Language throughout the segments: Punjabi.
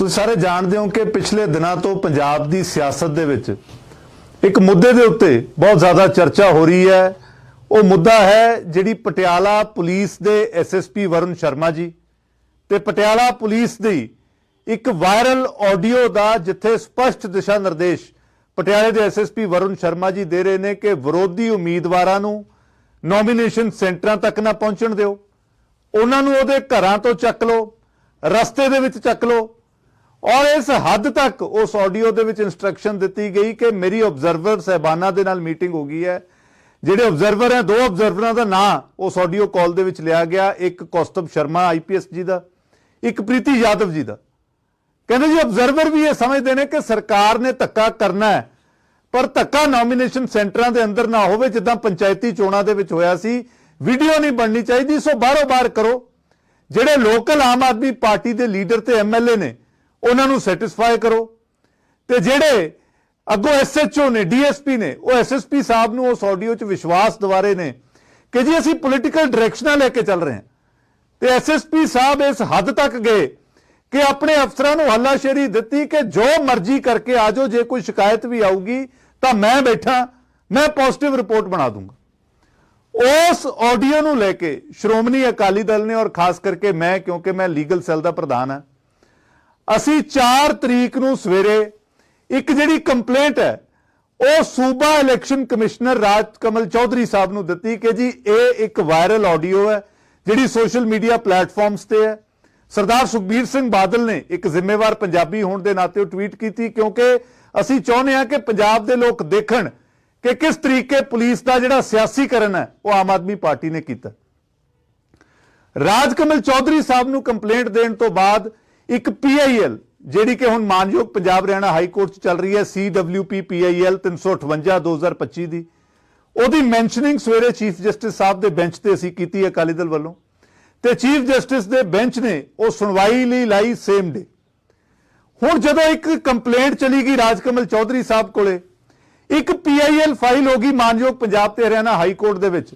ਤੁਸੀਂ ਸਾਰੇ ਜਾਣਦੇ ਹੋ ਕਿ ਪਿਛਲੇ ਦਿਨਾਂ ਤੋਂ ਪੰਜਾਬ ਦੀ ਸਿਆਸਤ ਦੇ ਵਿੱਚ ਇੱਕ ਮੁੱਦੇ ਦੇ ਉੱਤੇ ਬਹੁਤ ਜ਼ਿਆਦਾ ਚਰਚਾ ਹੋ ਰਹੀ ਹੈ। ਉਹ ਮੁੱਦਾ ਹੈ ਜਿਹੜੀ ਪਟਿਆਲਾ ਪੁਲਿਸ ਦੇ ਐਸਐਸਪੀ ਵਰੁਣ ਸ਼ਰਮਾ ਜੀ ਤੇ ਪਟਿਆਲਾ ਪੁਲਿਸ ਦੀ ਇੱਕ ਵਾਇਰਲ ਆਡੀਓ ਦਾ ਜਿੱਥੇ ਸਪਸ਼ਟ ਦਿਸ਼ਾ ਨਿਰਦੇਸ਼ ਪਟਿਆਲੇ ਦੇ ਐਸਐਸਪੀ ਵਰੁਣ ਸ਼ਰਮਾ ਜੀ ਦੇ ਰਹੇ ਨੇ ਕਿ ਵਿਰੋਧੀ ਉਮੀਦਵਾਰਾਂ ਨੂੰ ਨੋਮੀਨੇਸ਼ਨ ਸੈਂਟਰਾਂ ਤੱਕ ਨਾ ਪਹੁੰਚਣ ਦਿਓ। ਉਹਨਾਂ ਨੂੰ ਉਹਦੇ ਘਰਾਂ ਤੋਂ ਚੱਕ ਲਓ, ਰਸਤੇ ਦੇ ਵਿੱਚ ਚੱਕ ਲਓ। ਔਰ ਇਸ ਹੱਦ ਤੱਕ ਉਸ ਆਡੀਓ ਦੇ ਵਿੱਚ ਇਨਸਟਰਕਸ਼ਨ ਦਿੱਤੀ ਗਈ ਕਿ ਮੇਰੀ ਆਬਜ਼ਰਵਰ ਸਹਿਬਾਨਾਂ ਦੇ ਨਾਲ ਮੀਟਿੰਗ ਹੋ ਗਈ ਹੈ। ਜਿਹੜੇ ਆਬਜ਼ਰਵਰ ਹੈ, ਦੋ ਆਬਜ਼ਰਵਰਾਂ ਦਾ ਨਾਂ ਉਸ ਆਡੀਓ ਕਾਲ ਦੇ ਵਿੱਚ ਲਿਆ ਗਿਆ। ਇੱਕ ਕੌਸਤਬ ਸ਼ਰਮਾ ਆਈਪੀਐਸ ਜੀ ਦਾ, ਇੱਕ ਪ੍ਰੀਤੀ ਯਾਦਵ ਜੀ ਦਾ। ਕਹਿੰਦੇ ਜੀ ਆਬਜ਼ਰਵਰ ਵੀ ਇਹ ਸਮਝਦੇ ਨੇ ਕਿ ਸਰਕਾਰ ਨੇ ਧੱਕਾ ਕਰਨਾ ਹੈ, ਪਰ ਧੱਕਾ ਨੋਮੀਨੇਸ਼ਨ ਸੈਂਟਰਾਂ ਦੇ ਅੰਦਰ ਨਾ ਹੋਵੇ, ਜਿੱਦਾਂ ਪੰਚਾਇਤੀ ਚੋਣਾਂ ਦੇ ਵਿੱਚ ਹੋਇਆ ਸੀ। ਵੀਡੀਓ ਨਹੀਂ ਬਣਨੀ ਚਾਹੀਦੀ, ਸੋ ਬਾਹਰੋਂ ਬਾਹਰ ਕਰੋ। ਜਿਹੜੇ ਲੋਕਲ ਆਮ ਆਦਮੀ ਪਾਰਟੀ ਦੇ ਲੀਡਰ ਤੇ ਐਮਐਲਏ ਨੇ ਉਹਨਾਂ ਨੂੰ ਸੈਟੀਸਫਾਈ ਕਰੋ। ਤੇ ਜਿਹੜੇ ਅੱਗੋਂ ਐਸਐਚਓ ਨੇ ਡੀਐਸਪੀ ਨੇ, ਉਹ ਐਸਐਸਪੀ ਸਾਹਿਬ ਨੂੰ ਉਸ ਆਡੀਓ 'ਚ ਵਿਸ਼ਵਾਸ ਦਿਵਾਰੇ ਨੇ ਕਿ ਜੀ ਅਸੀਂ ਪੋਲੀਟੀਕਲ ਡਾਇਰੈਕਸ਼ਨਾਂ ਲੈ ਕੇ ਚੱਲ ਰਹੇ ਹਾਂ। ਤੇ ਐਸਐਸਪੀ ਸਾਹਿਬ ਇਸ ਹੱਦ ਤੱਕ ਗਏ ਕਿ ਆਪਣੇ ਅਫਸਰਾਂ ਨੂੰ ਹੱਲਾਸ਼ੇਰੀ ਦਿੱਤੀ ਕਿ ਜੋ ਮਰਜ਼ੀ ਕਰਕੇ ਆਜੋ ਜੇ ਕੋਈ ਸ਼ਿਕਾਇਤ ਵੀ ਆਊਗੀ ਤਾਂ ਮੈਂ ਬੈਠਾ, ਮੈਂ ਪੋਜ਼ਿਟਿਵ ਰਿਪੋਰਟ ਬਣਾ ਦੂੰਗਾ। ਉਸ ਆਡੀਓ ਨੂੰ ਲੈ ਕੇ ਸ਼੍ਰੋਮਣੀ ਅਕਾਲੀ ਦਲ ਨੇ ਔਰ ਖਾਸ ਕਰਕੇ ਮੈਂ, ਕਿਉਂਕਿ ਮੈਂ ਲੀਗਲ ਸੈੱਲ ਦਾ ਪ੍ਰਧਾਨ ਹਾਂ ਅਸੀਂ 4 ਤਰੀਕ ਨੂੰ ਸਵੇਰੇ ਇੱਕ ਜਿਹੜੀ ਕੰਪਲੇਂਟ ਹੈ, ਉਹ ਸੂਬਾ ਇਲੈਕਸ਼ਨ ਕਮਿਸ਼ਨਰ ਰਾਜ ਕਮਲ ਚੌਧਰੀ ਸਾਹਿਬ ਨੂੰ ਦਿੱਤੀ ਕਿ ਜੀ, ਇਹ ਇੱਕ ਵਾਇਰਲ ਆਡੀਓ ਹੈ, ਜਿਹੜੀ ਸੋਸ਼ਲ ਮੀਡੀਆ ਪਲੇਟਫਾਰਮਸ ਤੇ ਹੈ। ਸਰਦਾਰ ਸੁਖਬੀਰ ਸਿੰਘ ਬਾਦਲ ਨੇ ਇੱਕ ਜ਼ਿੰਮੇਵਾਰ ਪੰਜਾਬੀ ਹੋਣ ਦੇ ਨਾਤੇ ਉਹ ਟਵੀਟ ਕੀਤੀ, ਕਿਉਂਕਿ ਅਸੀਂ ਚਾਹੁੰਦੇ ਹਾਂ ਕਿ ਪੰਜਾਬ ਦੇ ਲੋਕ ਦੇਖਣ ਕਿ ਕਿਸ ਤਰੀਕੇ ਪੁਲਿਸ ਦਾ ਜਿਹੜਾ ਸਿਆਸੀਕਰਨ ਹੈ, ਉਹ ਆਮ ਆਦਮੀ ਪਾਰਟੀ ਨੇ ਕੀਤਾ। ਰਾਜ ਕਮਲ ਚੌਧਰੀ ਸਾਹਿਬ ਨੂੰ ਕੰਪਲੇਂਟ ਦੇਣ ਤੋਂ ਬਾਅਦ ਇੱਕ ਪੀਆਈਐਲ ਜਿਹੜੀ ਕਿ ਹੁਣ ਮਾਨਯੋਗ ਪੰਜਾਬ ਹਰਿਆਣਾ ਹਾਈ ਕੋਰਟ 'ਚ ਚੱਲ ਰਹੀ ਹੈ ਸੀਡਬਲਯੂਪੀ ਪੀਆਈਐਲ 358 2025 ਦੀ ਉਹਦੀ ਮੈਂਸ਼ਨਿੰਗ ਸਵੇਰੇ ਚੀਫ ਜਸਟਿਸ ਸਾਹਿਬ ਦੇ ਬੈਂਚ ਤੇ ਅਸੀਂ ਕੀਤੀ ਅਕਾਲੀ ਦਲ ਵੱਲੋਂ। ਤੇ ਚੀਫ ਜਸਟਿਸ ਦੇ ਬੈਂਚ ਨੇ ਉਹ ਸੁਣਵਾਈ ਲਈ ਲਾਈ ਸੇਮ ਡੇ ਹੁਣ ਜਦੋਂ ਇੱਕ ਕੰਪਲੇਂਟ ਚਲੀ ਗਈ ਰਾਜਕਮਲ ਚੌਧਰੀ ਸਾਹਿਬ ਕੋਲੇ, ਇੱਕ ਪੀਆਈਐਲ ਫਾਈਲ ਹੋ ਗਈ ਮਾਨਯੋਗ ਪੰਜਾਬ ਤੇ ਹਰਿਆਣਾ ਹਾਈ ਕੋਰਟ ਦੇ ਵਿੱਚ,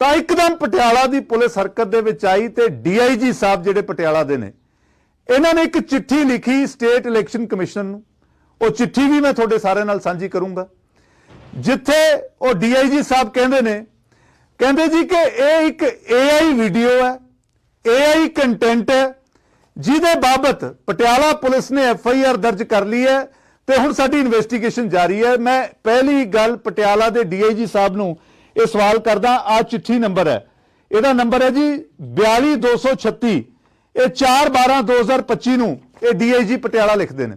ਤਾਂ ਇੱਕਦਮ ਪਟਿਆਲਾ ਦੀ ਪੁਲਿਸ ਹਰਕਤ ਦੇ ਵਿੱਚ ਆਈ ਤੇ ਡੀਆਈਜੀ ਸਾਹਿਬ ਜਿਹੜੇ ਪਟਿਆਲਾ ਦੇ ਨੇ ਇਹਨਾਂ ਨੇ ਇੱਕ ਚਿੱਠੀ ਲਿਖੀ ਸਟੇਟ ਇਲੈਕਸ਼ਨ ਕਮਿਸ਼ਨ ਨੂੰ। ਉਹ ਚਿੱਠੀ ਵੀ ਮੈਂ ਤੁਹਾਡੇ ਸਾਰਿਆਂ ਨਾਲ ਸਾਂਝੀ ਕਰੂੰਗਾ। ਜਿੱਥੇ ਉਹ ਡੀਆਈਜੀ ਸਾਹਿਬ ਕਹਿੰਦੇ ਨੇ, ਕਹਿੰਦੇ ਜੀ ਕਿ ਇਹ ਇੱਕ ਏਆਈ ਵੀਡੀਓ ਹੈ ਏਆਈ ਕੰਟੈਂਟ ਹੈ, ਜਿਹਦੇ ਬਾਬਤ ਪਟਿਆਲਾ ਪੁਲਿਸ ਨੇ ਐਫਆਈਆਰ ਦਰਜ ਕਰ ਲਈ ਹੈ ਤੇ ਹੁਣ ਸਾਡੀ ਇਨਵੈਸਟੀਗੇਸ਼ਨ ਜਾਰੀ ਹੈ। ਮੈਂ ਪਹਿਲੀ ਗੱਲ ਪਟਿਆਲਾ ਦੇ ਡੀਆਈਜੀ ਸਾਹਿਬ ਨੂੰ ਇਹ ਸਵਾਲ ਕਰਦਾ ਆ ਚਿੱਠੀ ਨੰਬਰ ਹੈ। ਇਹਦਾ ਨੰਬਰ ਹੈ ਜੀ 42236 ਇਹ 4/12/2025 ਨੂੰ ਇਹ ਡੀਆਈਜੀ ਪਟਿਆਲਾ ਲਿਖਦੇ ਨੇ।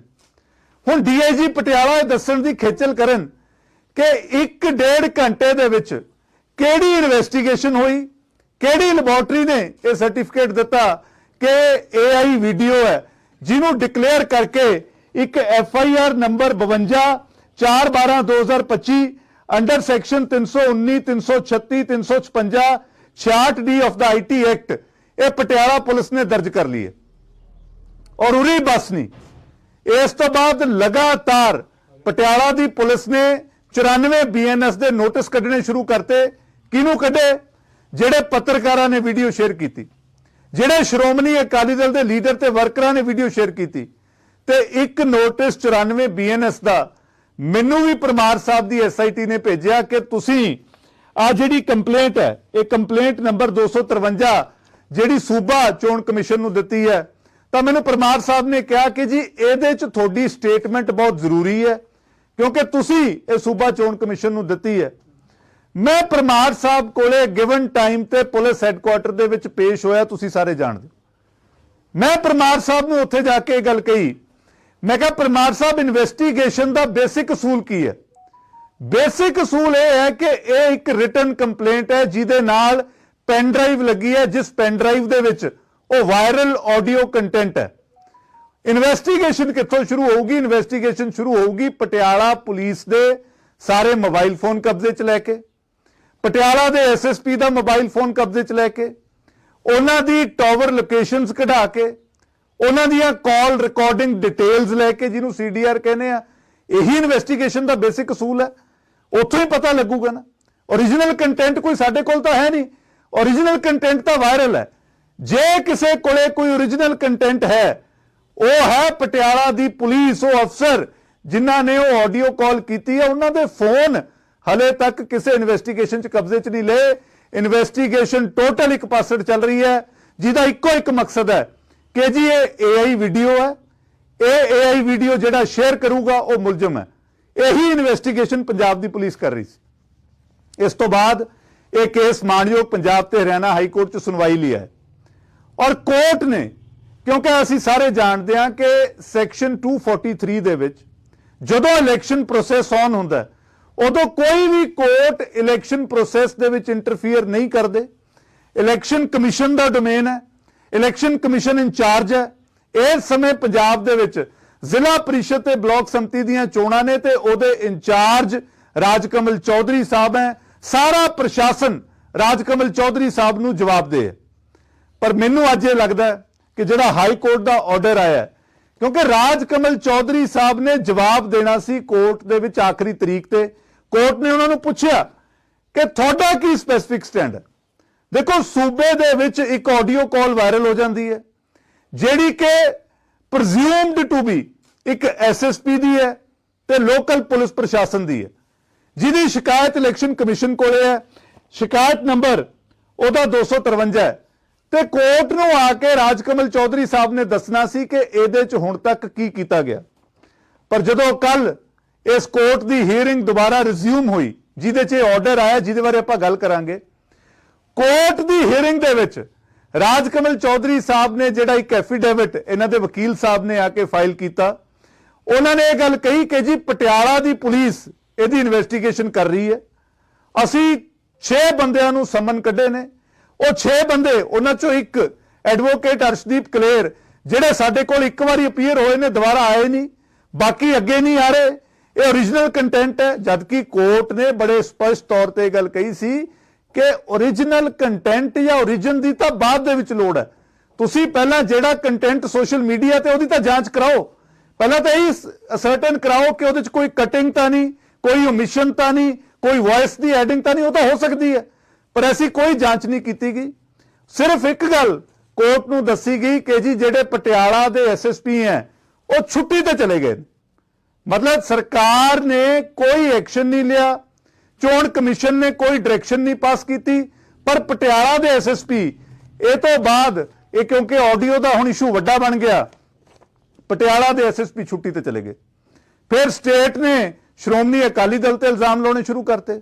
ਹੁਣ ਡੀਆਈਜੀ ਪਟਿਆਲਾ ਇਹ ਦੱਸਣ ਦੀ ਖੇਚਲ ਕਰਨ ਕਿ ਇੱਕ ਡੇਢ ਘੰਟੇ ਦੇ ਵਿੱਚ ਕਿਹੜੀ ਇਨਵੈਸਟੀਗੇਸ਼ਨ ਹੋਈ, ਕਿਹੜੀ ਲੈਬੋਰਟਰੀ ਨੇ ਇਹ ਸਰਟੀਫਿਕੇਟ ਦਿੱਤਾ ਕਿ ਏਆਈ ਵੀਡੀਓ ਹੈ, ਜਿਹਨੂੰ ਡਿਕਲੇਅਰ ਕਰਕੇ ਇੱਕ F I R number 52 4/12/2025 under section 319 336 356 66 D of the IT act ਇਹ ਪਟਿਆਲਾ ਪੁਲਿਸ ਨੇ ਦਰਜ ਕਰ ਲਈ ਹੈ। ਔਰ ਉਰੀ ਬਸ ਨਹੀਂ। ਇਸ ਤੋਂ ਬਾਅਦ ਲਗਾਤਾਰ ਪਟਿਆਲਾ ਦੀ ਪੁਲਿਸ ਨੇ 94 ਬੀਐਨਐਸ ਦੇ ਨੋਟਿਸ ਕੱਢਣੇ ਸ਼ੁਰੂ ਕਰਤੇ। ਕਿਹਨੂੰ ਕੱਢੇ? ਜਿਹੜੇ ਪੱਤਰਕਾਰਾਂ ਨੇ ਵੀਡੀਓ ਸ਼ੇਅਰ ਕੀਤੀ। ਜਿਹੜੇ ਸ਼੍ਰੋਮਣੀ ਅਕਾਲੀ ਦਲ ਦੇ ਲੀਡਰ ਤੇ ਵਰਕਰਾਂ ਨੇ ਵੀਡੀਓ ਸ਼ੇਅਰ ਕੀਤੀ। ਤੇ ਇੱਕ ਨੋਟਿਸ 94 ਬੀਐਨਐਸ ਦਾ ਮੈਨੂੰ ਵੀ ਪਰਮਾਰ ਸਾਹਿਬ ਦੀ ਐਸਆਈਟੀ ਨੇ ਭੇਜਿਆ ਕਿ ਤੁਸੀਂ ਆ ਜਿਹੜੀ ਕੰਪਲੇਂਟ ਹੈ, ਇਹ ਕੰਪਲੇਂਟ ਨੰਬਰ 253 ਜਿਹੜੀ ਸੂਬਾ ਚੋਣ ਕਮਿਸ਼ਨ ਨੂੰ ਦਿੱਤੀ ਹੈ, ਤਾਂ ਮੈਨੂੰ ਪਰਮਾਰ ਸਾਹਿਬ ਨੇ ਕਿਹਾ ਕਿ ਜੀ, ਇਹਦੇ 'ਚ ਤੁਹਾਡੀ ਸਟੇਟਮੈਂਟ ਬਹੁਤ ਜ਼ਰੂਰੀ ਹੈ, ਕਿਉਂਕਿ ਤੁਸੀਂ ਇਹ ਸੂਬਾ ਚੋਣ ਕਮਿਸ਼ਨ ਨੂੰ ਦਿੱਤੀ ਹੈ। ਮੈਂ ਪਰਮਾਰ ਸਾਹਿਬ ਕੋਲੇ ਗਿਵਨ ਟਾਈਮ ਤੇ ਪੁਲਿਸ ਹੈੱਡਕੁਆਟਰ ਦੇ ਵਿੱਚ ਪੇਸ਼ ਹੋਇਆ, ਤੁਸੀਂ ਸਾਰੇ ਜਾਣਦੇ ਹੋ। ਮੈਂ ਪਰਮਾਰ ਸਾਹਿਬ ਨੂੰ ਉੱਥੇ ਜਾ ਕੇ ਇਹ ਗੱਲ ਕਹੀ। ਮੈਂ ਕਿਹਾ, ਪਰਮਾਰ ਸਾਹਿਬ ਇਨਵੈਸਟੀਗੇਸ਼ਨ ਦਾ ਬੇਸਿਕ ਅਸੂਲ ਕੀ ਹੈ? ਬੇਸਿਕ ਅਸੂਲ ਇਹ ਹੈ ਕਿ ਇਹ ਇੱਕ ਰਿਟਨ ਕੰਪਲੇਂਟ ਹੈ, ਜਿਹਦੇ ਨਾਲ ਪੈਨ ਡਰਾਈਵ ਲੱਗੀ ਹੈ, ਜਿਸ ਪੈਨ ਡਰਾਈਵ ਦੇ ਵਿੱਚ ਉਹ ਵਾਇਰਲ ਆਡੀਓ ਕੰਟੈਂਟ ਹੈ। ਇਨਵੈਸਟੀਗੇਸ਼ਨ ਕਿੱਥੋਂ ਸ਼ੁਰੂ ਹੋਊਗੀ? ਇਨਵੈਸਟੀਗੇਸ਼ਨ ਸ਼ੁਰੂ ਹੋਊਗੀ ਪਟਿਆਲਾ ਪੁਲਿਸ ਦੇ ਸਾਰੇ ਮੋਬਾਈਲ ਫੋਨ ਕਬਜ਼ੇ 'ਚ ਲੈ ਕੇ। ਪਟਿਆਲਾ ਦੇ ਐਸਐਸਪੀ ਦਾ ਮੋਬਾਈਲ ਫੋਨ ਕਬਜ਼ੇ 'ਚ ਲੈ ਕੇ। ਉਹਨਾਂ ਦੀ ਟਾਵਰ ਲੋਕੇਸ਼ਨਸ ਕਢਾ ਕੇ। ਉਹਨਾਂ ਦੀਆਂ ਕਾਲ ਰਿਕਾਰਡਿੰਗ ਡਿਟੇਲਸ ਲੈ ਕੇ ਜਿਹਨੂੰ ਸੀਡੀਆਰ ਕਹਿੰਦੇ ਆ। ਇਹੀ ਇਨਵੈਸਟੀਗੇਸ਼ਨ ਦਾ ਬੇਸਿਕ ਅਸੂਲ ਹੈ। ਉੱਥੋਂ ਹੀ ਪਤਾ ਲੱਗੂਗਾ ਨਾ। Origignal ਕੰਟੈਂਟ ਕੋਈ ਸਾਡੇ ਕੋਲ ਤਾਂ ਹੈ ਨਹੀਂ। Origignal ਕੰਟੈਂਟ ਤਾਂ ਵਾਇਰਲ ਹੈ। ਜੇ ਕਿਸੇ ਕੋਲੇ ਕੋਈ origignal ਕੰਟੈਂਟ ਹੈ, ਉਹ ਹੈ ਪਟਿਆਲਾ ਦੀ ਪੁਲਿਸ ਉਹ ਅਫਸਰ ਜਿਨ੍ਹਾਂ ਨੇ ਉਹ ਆਡੀਓ ਕਾਲ ਕੀਤੀ ਹੈ। ਉਹਨਾਂ ਦੇ ਫੋਨ ਹਲੇ ਤੱਕ ਕਿਸੇ ਇਨਵੈਸਟੀਗੇਸ਼ਨ 'ਚ ਕਬਜ਼ੇ 'ਚ ਨਹੀਂ ਲਏ। ਇਨਵੈਸਟੀਗੇਸ਼ਨ ਟੋਟਲ ਇੱਕ ਪਾਸੜ ਚੱਲ ਰਹੀ ਹੈ, ਜਿਹਦਾ ਇੱਕੋ ਇੱਕ ਮਕਸਦ ਹੈ ਕਿ ਜੀ ਇਹ AI ਵੀਡੀਓ ਹੈ। ਇਹ AI ਵੀਡੀਓ ਜਿਹੜਾ ਸ਼ੇਅਰ ਕਰੂਗਾ, ਉਹ ਮੁਲਜ਼ਮ ਹੈ। ਇਹੀ ਇਨਵੈਸਟੀਗੇਸ਼ਨ ਪੰਜਾਬ ਦੀ ਪੁਲਿਸ ਕਰ ਰਹੀ ਸੀ। ਇਸ ਤੋਂ ਬਾਅਦ ਇਹ ਕੇਸ ਮਾਨਯੋਗ ਪੰਜਾਬ ਤੇ ਹਰਿਆਣਾ ਹਾਈ ਕੋਰਟ 'ਚ ਸੁਣਵਾਈ ਲਈ ਹੈ। ਔਰ ਕੋਰਟ ਨੇ, ਕਿਉਂਕਿ ਅਸੀਂ ਸਾਰੇ ਜਾਣਦੇ ਹਾਂ ਕਿ ਸੈਕਸ਼ਨ 243 ਦੇ ਵਿੱਚ ਜਦੋਂ ਇਲੈਕਸ਼ਨ ਪ੍ਰੋਸੈਸ ਔਨ ਹੁੰਦਾ ਉਦੋਂ ਕੋਈ ਵੀ ਕੋਰਟ ਇਲੈਕਸ਼ਨ ਪ੍ਰੋਸੈਸ ਦੇ ਵਿੱਚ ਇੰਟਰਫੀਅਰ ਨਹੀਂ ਕਰਦੇ। ਇਲੈਕਸ਼ਨ ਕਮਿਸ਼ਨ ਦਾ ਡੋਮੇਨ ਹੈ ਇਲੈਕਸ਼ਨ ਕਮਿਸ਼ਨ ਇੰਚਾਰਜ ਹੈ। ਇਸ ਸਮੇਂ ਪੰਜਾਬ ਦੇ ਵਿੱਚ ਜ਼ਿਲ੍ਹਾ ਪਰਿਸ਼ਦ ਤੇ ਬਲਾਕ ਸੰਮਤੀ ਦੀਆਂ ਚੋਣਾਂ ਨੇ ਤੇ ਉਹਦੇ ਇੰਚਾਰਜ ਰਾਜਕਮਲ ਚੌਧਰੀ ਸਾਹਿਬ ਹੈ। ਸਾਰਾ ਪ੍ਰਸ਼ਾਸਨ ਰਾਜਕਮਲ ਚੌਧਰੀ ਸਾਹਿਬ ਨੂੰ ਜਵਾਬਦੇਹ ਹੈ ਪਰ ਮੈਨੂੰ ਅੱਜ ਇਹ ਲੱਗਦਾ ਕਿ ਜਿਹੜਾ ਹਾਈ ਕੋਰਟ ਦਾ ਆਰਡਰ ਆਇਆ ਕਿਉਂਕਿ ਰਾਜ ਕਮਲ ਚੌਧਰੀ ਸਾਹਿਬ ਨੇ ਜਵਾਬ ਦੇਣਾ ਸੀ ਕੋਰਟ ਦੇ ਵਿੱਚ ਆਖਰੀ ਤਰੀਕ ਤੇ। ਕੋਰਟ ਨੇ ਉਹਨਾਂ ਨੂੰ ਪੁੱਛਿਆ ਕਿ ਤੁਹਾਡਾ ਕੀ ਸਪੈਸੀਫਿਕ ਸਟੈਂਡ ਹੈ? ਦੇਖੋ, ਸੂਬੇ ਦੇ ਵਿੱਚ ਇੱਕ ਆਡੀਓ ਕਾਲ ਵਾਇਰਲ ਹੋ ਜਾਂਦੀ ਹੈ, ਜਿਹੜੀ ਕਿ ਪ੍ਰਜ਼ਿਊਮਡ ਟੂ ਬੀ ਇੱਕ ਐਸਐਸਪੀ ਦੀ ਹੈ ਤੇ ਲੋਕਲ ਪੁਲਿਸ ਪ੍ਰਸ਼ਾਸਨ ਦੀ ਹੈ। ਜਿਹਦੀ ਸ਼ਿਕਾਇਤ ਇਲੈਕਸ਼ਨ ਕਮਿਸ਼ਨ ਕੋਲੇ ਹੈ, ਸ਼ਿਕਾਇਤ ਨੰਬਰ ਉਹਦਾ 253 ਹੈ। ਤੇ ਕੋਰਟ ਨੂੰ ਆ ਕੇ ਰਾਜਕਮਲ ਚੌਧਰੀ ਸਾਹਿਬ ਨੇ ਦੱਸਣਾ ਸੀ ਕਿ ਇਹਦੇ 'ਚ ਹੁਣ ਤੱਕ ਕੀ ਕੀਤਾ ਗਿਆ। ਪਰ ਜਦੋਂ ਕੱਲ ਇਸ ਕੋਰਟ ਦੀ ਹੀਅਰਿੰਗ ਦੁਬਾਰਾ ਰਿਜ਼ਿਊਮ ਹੋਈ, ਜਿਹਦੇ 'ਚ ਇਹ ਆਰਡਰ ਆਇਆ, ਜਿਹਦੇ ਬਾਰੇ ਆਪਾਂ ਗੱਲ ਕਰਾਂਗੇ। ਕੋਰਟ ਦੀ ਹੀਅਰਿੰਗ ਦੇ ਵਿੱਚ ਰਾਜਕਮਲ ਚੌਧਰੀ ਸਾਹਿਬ ਨੇ ਜਿਹੜਾ ਇੱਕ ਐਫੀਡੇਵਿਟ ਇਹਨਾਂ ਦੇ ਵਕੀਲ ਸਾਹਿਬ ਨੇ ਆ ਕੇ ਫਾਈਲ ਕੀਤਾ। ਉਹਨਾਂ ਨੇ ਇਹ ਗੱਲ ਕਹੀ ਕਿ ਜੀ ਪਟਿਆਲਾ ਦੀ ਪੁਲਿਸ ਇਹਦੀ ਇਨਵੈਸਟੀਗੇਸ਼ਨ ਕਰ ਰਹੀ ਹੈ। ਅਸੀਂ 6 ਬੰਦਿਆਂ ਨੂੰ ਸਮਨ ਕੱਢੇ ਨੇ। ਉਹ 6 ਬੰਦੇ, ਉਹਨਾਂ ਚੋਂ ਇੱਕ ਐਡਵੋਕੇਟ ਅਰਸ਼ਦੀਪ ਕਲੇਰ, ਜਿਹੜੇ ਸਾਡੇ ਕੋਲ ਇੱਕ ਵਾਰੀ ਅਪੀਅਰ ਹੋਏ ਨੇ, ਦੁਬਾਰਾ ਆਏ ਨਹੀਂ। ਬਾਕੀ ਅੱਗੇ ਨਹੀਂ ਆ ਰਹੇ। ਇਹ origignal ਕੰਟੈਂਟ ਹੈ। ਜਦਕਿ ਕੋਰਟ ਨੇ ਬੜੇ ਸਪਸ਼ਟ ਤੌਰ ਤੇ ਇਹ ਗੱਲ ਕਹੀ ਸੀ ਕਿ origignal ਕੰਟੈਂਟ ਜਾਂ origin ਦੀ ਤਾਂ ਬਾਅਦ ਦੇ ਵਿੱਚ ਲੋੜ ਹੈ। ਤੁਸੀਂ ਪਹਿਲਾਂ ਜਿਹੜਾ ਕੰਟੈਂਟ ਸੋਸ਼ਲ ਮੀਡੀਆ ਤੇ ਉਹਦੀ ਤਾਂ ਜਾਂਚ ਕਰਾਓ। ਪਹਿਲਾਂ ਤਾਂ ਇਹ ਅਸਰਟਨ ਕਰਾਓ ਕਿ ਉਹਦੇ 'ਚ ਕੋਈ ਕਟਿੰਗ ਤਾਂ ਨਹੀਂ। ਕੋਈ ਓਮਿਸ਼ਨ ਤਾਂ ਨਹੀਂ, ਕੋਈ ਵੌਇਸ ਦੀ ਐਡਿੰਗ ਤਾਂ ਨਹੀਂ, ਉਹ ਤਾਂ ਹੋ ਸਕਦੀ ਹੈ। ਪਰ ਐਸੀ ਕੋਈ ਜਾਂਚ ਨਹੀਂ ਕੀਤੀ ਗਈ। ਸਿਰਫ ਇੱਕ ਗੱਲ ਕੋਰਟ ਨੂੰ ਦੱਸੀ ਗਈ ਕਿ ਜੀ ਜਿਹੜੇ ਪਟਿਆਲਾ ਦੇ ਐਸਐਸਪੀ ਹੈ, ਉਹ ਛੁੱਟੀ ਤੇ ਚਲੇ ਗਏ। ਮਤਲਬ ਸਰਕਾਰ ਨੇ ਕੋਈ ਐਕਸ਼ਨ ਨਹੀਂ ਲਿਆ, ਚੋਣ ਕਮਿਸ਼ਨ ਨੇ ਕੋਈ ਡਾਇਰੈਕਸ਼ਨ ਨਹੀਂ ਪਾਸ ਕੀਤੀ, ਪਰ ਪਟਿਆਲਾ ਦੇ ਐਸਐਸਪੀ ਇਹ ਤੋਂ ਬਾਅਦ ਇਹ ਕਿਉਂਕਿ ਆਡੀਓ ਦਾ ਹੁਣ ਇਸ਼ੂ ਵੱਡਾ ਬਣ ਗਿਆ, ਪਟਿਆਲਾ ਦੇ ਐਸਐਸਪੀ ਛੁੱਟੀ ਤੇ ਚਲੇ ਗਏ। ਫਿਰ ਸਟੇਟ ਨੇ ਸ਼੍ਰੋਮਣੀ ਅਕਾਲੀ ਦਲ ਤੇ ਇਲਜ਼ਾਮ ਲਾਉਣੇ ਸ਼ੁਰੂ ਕਰਤੇ।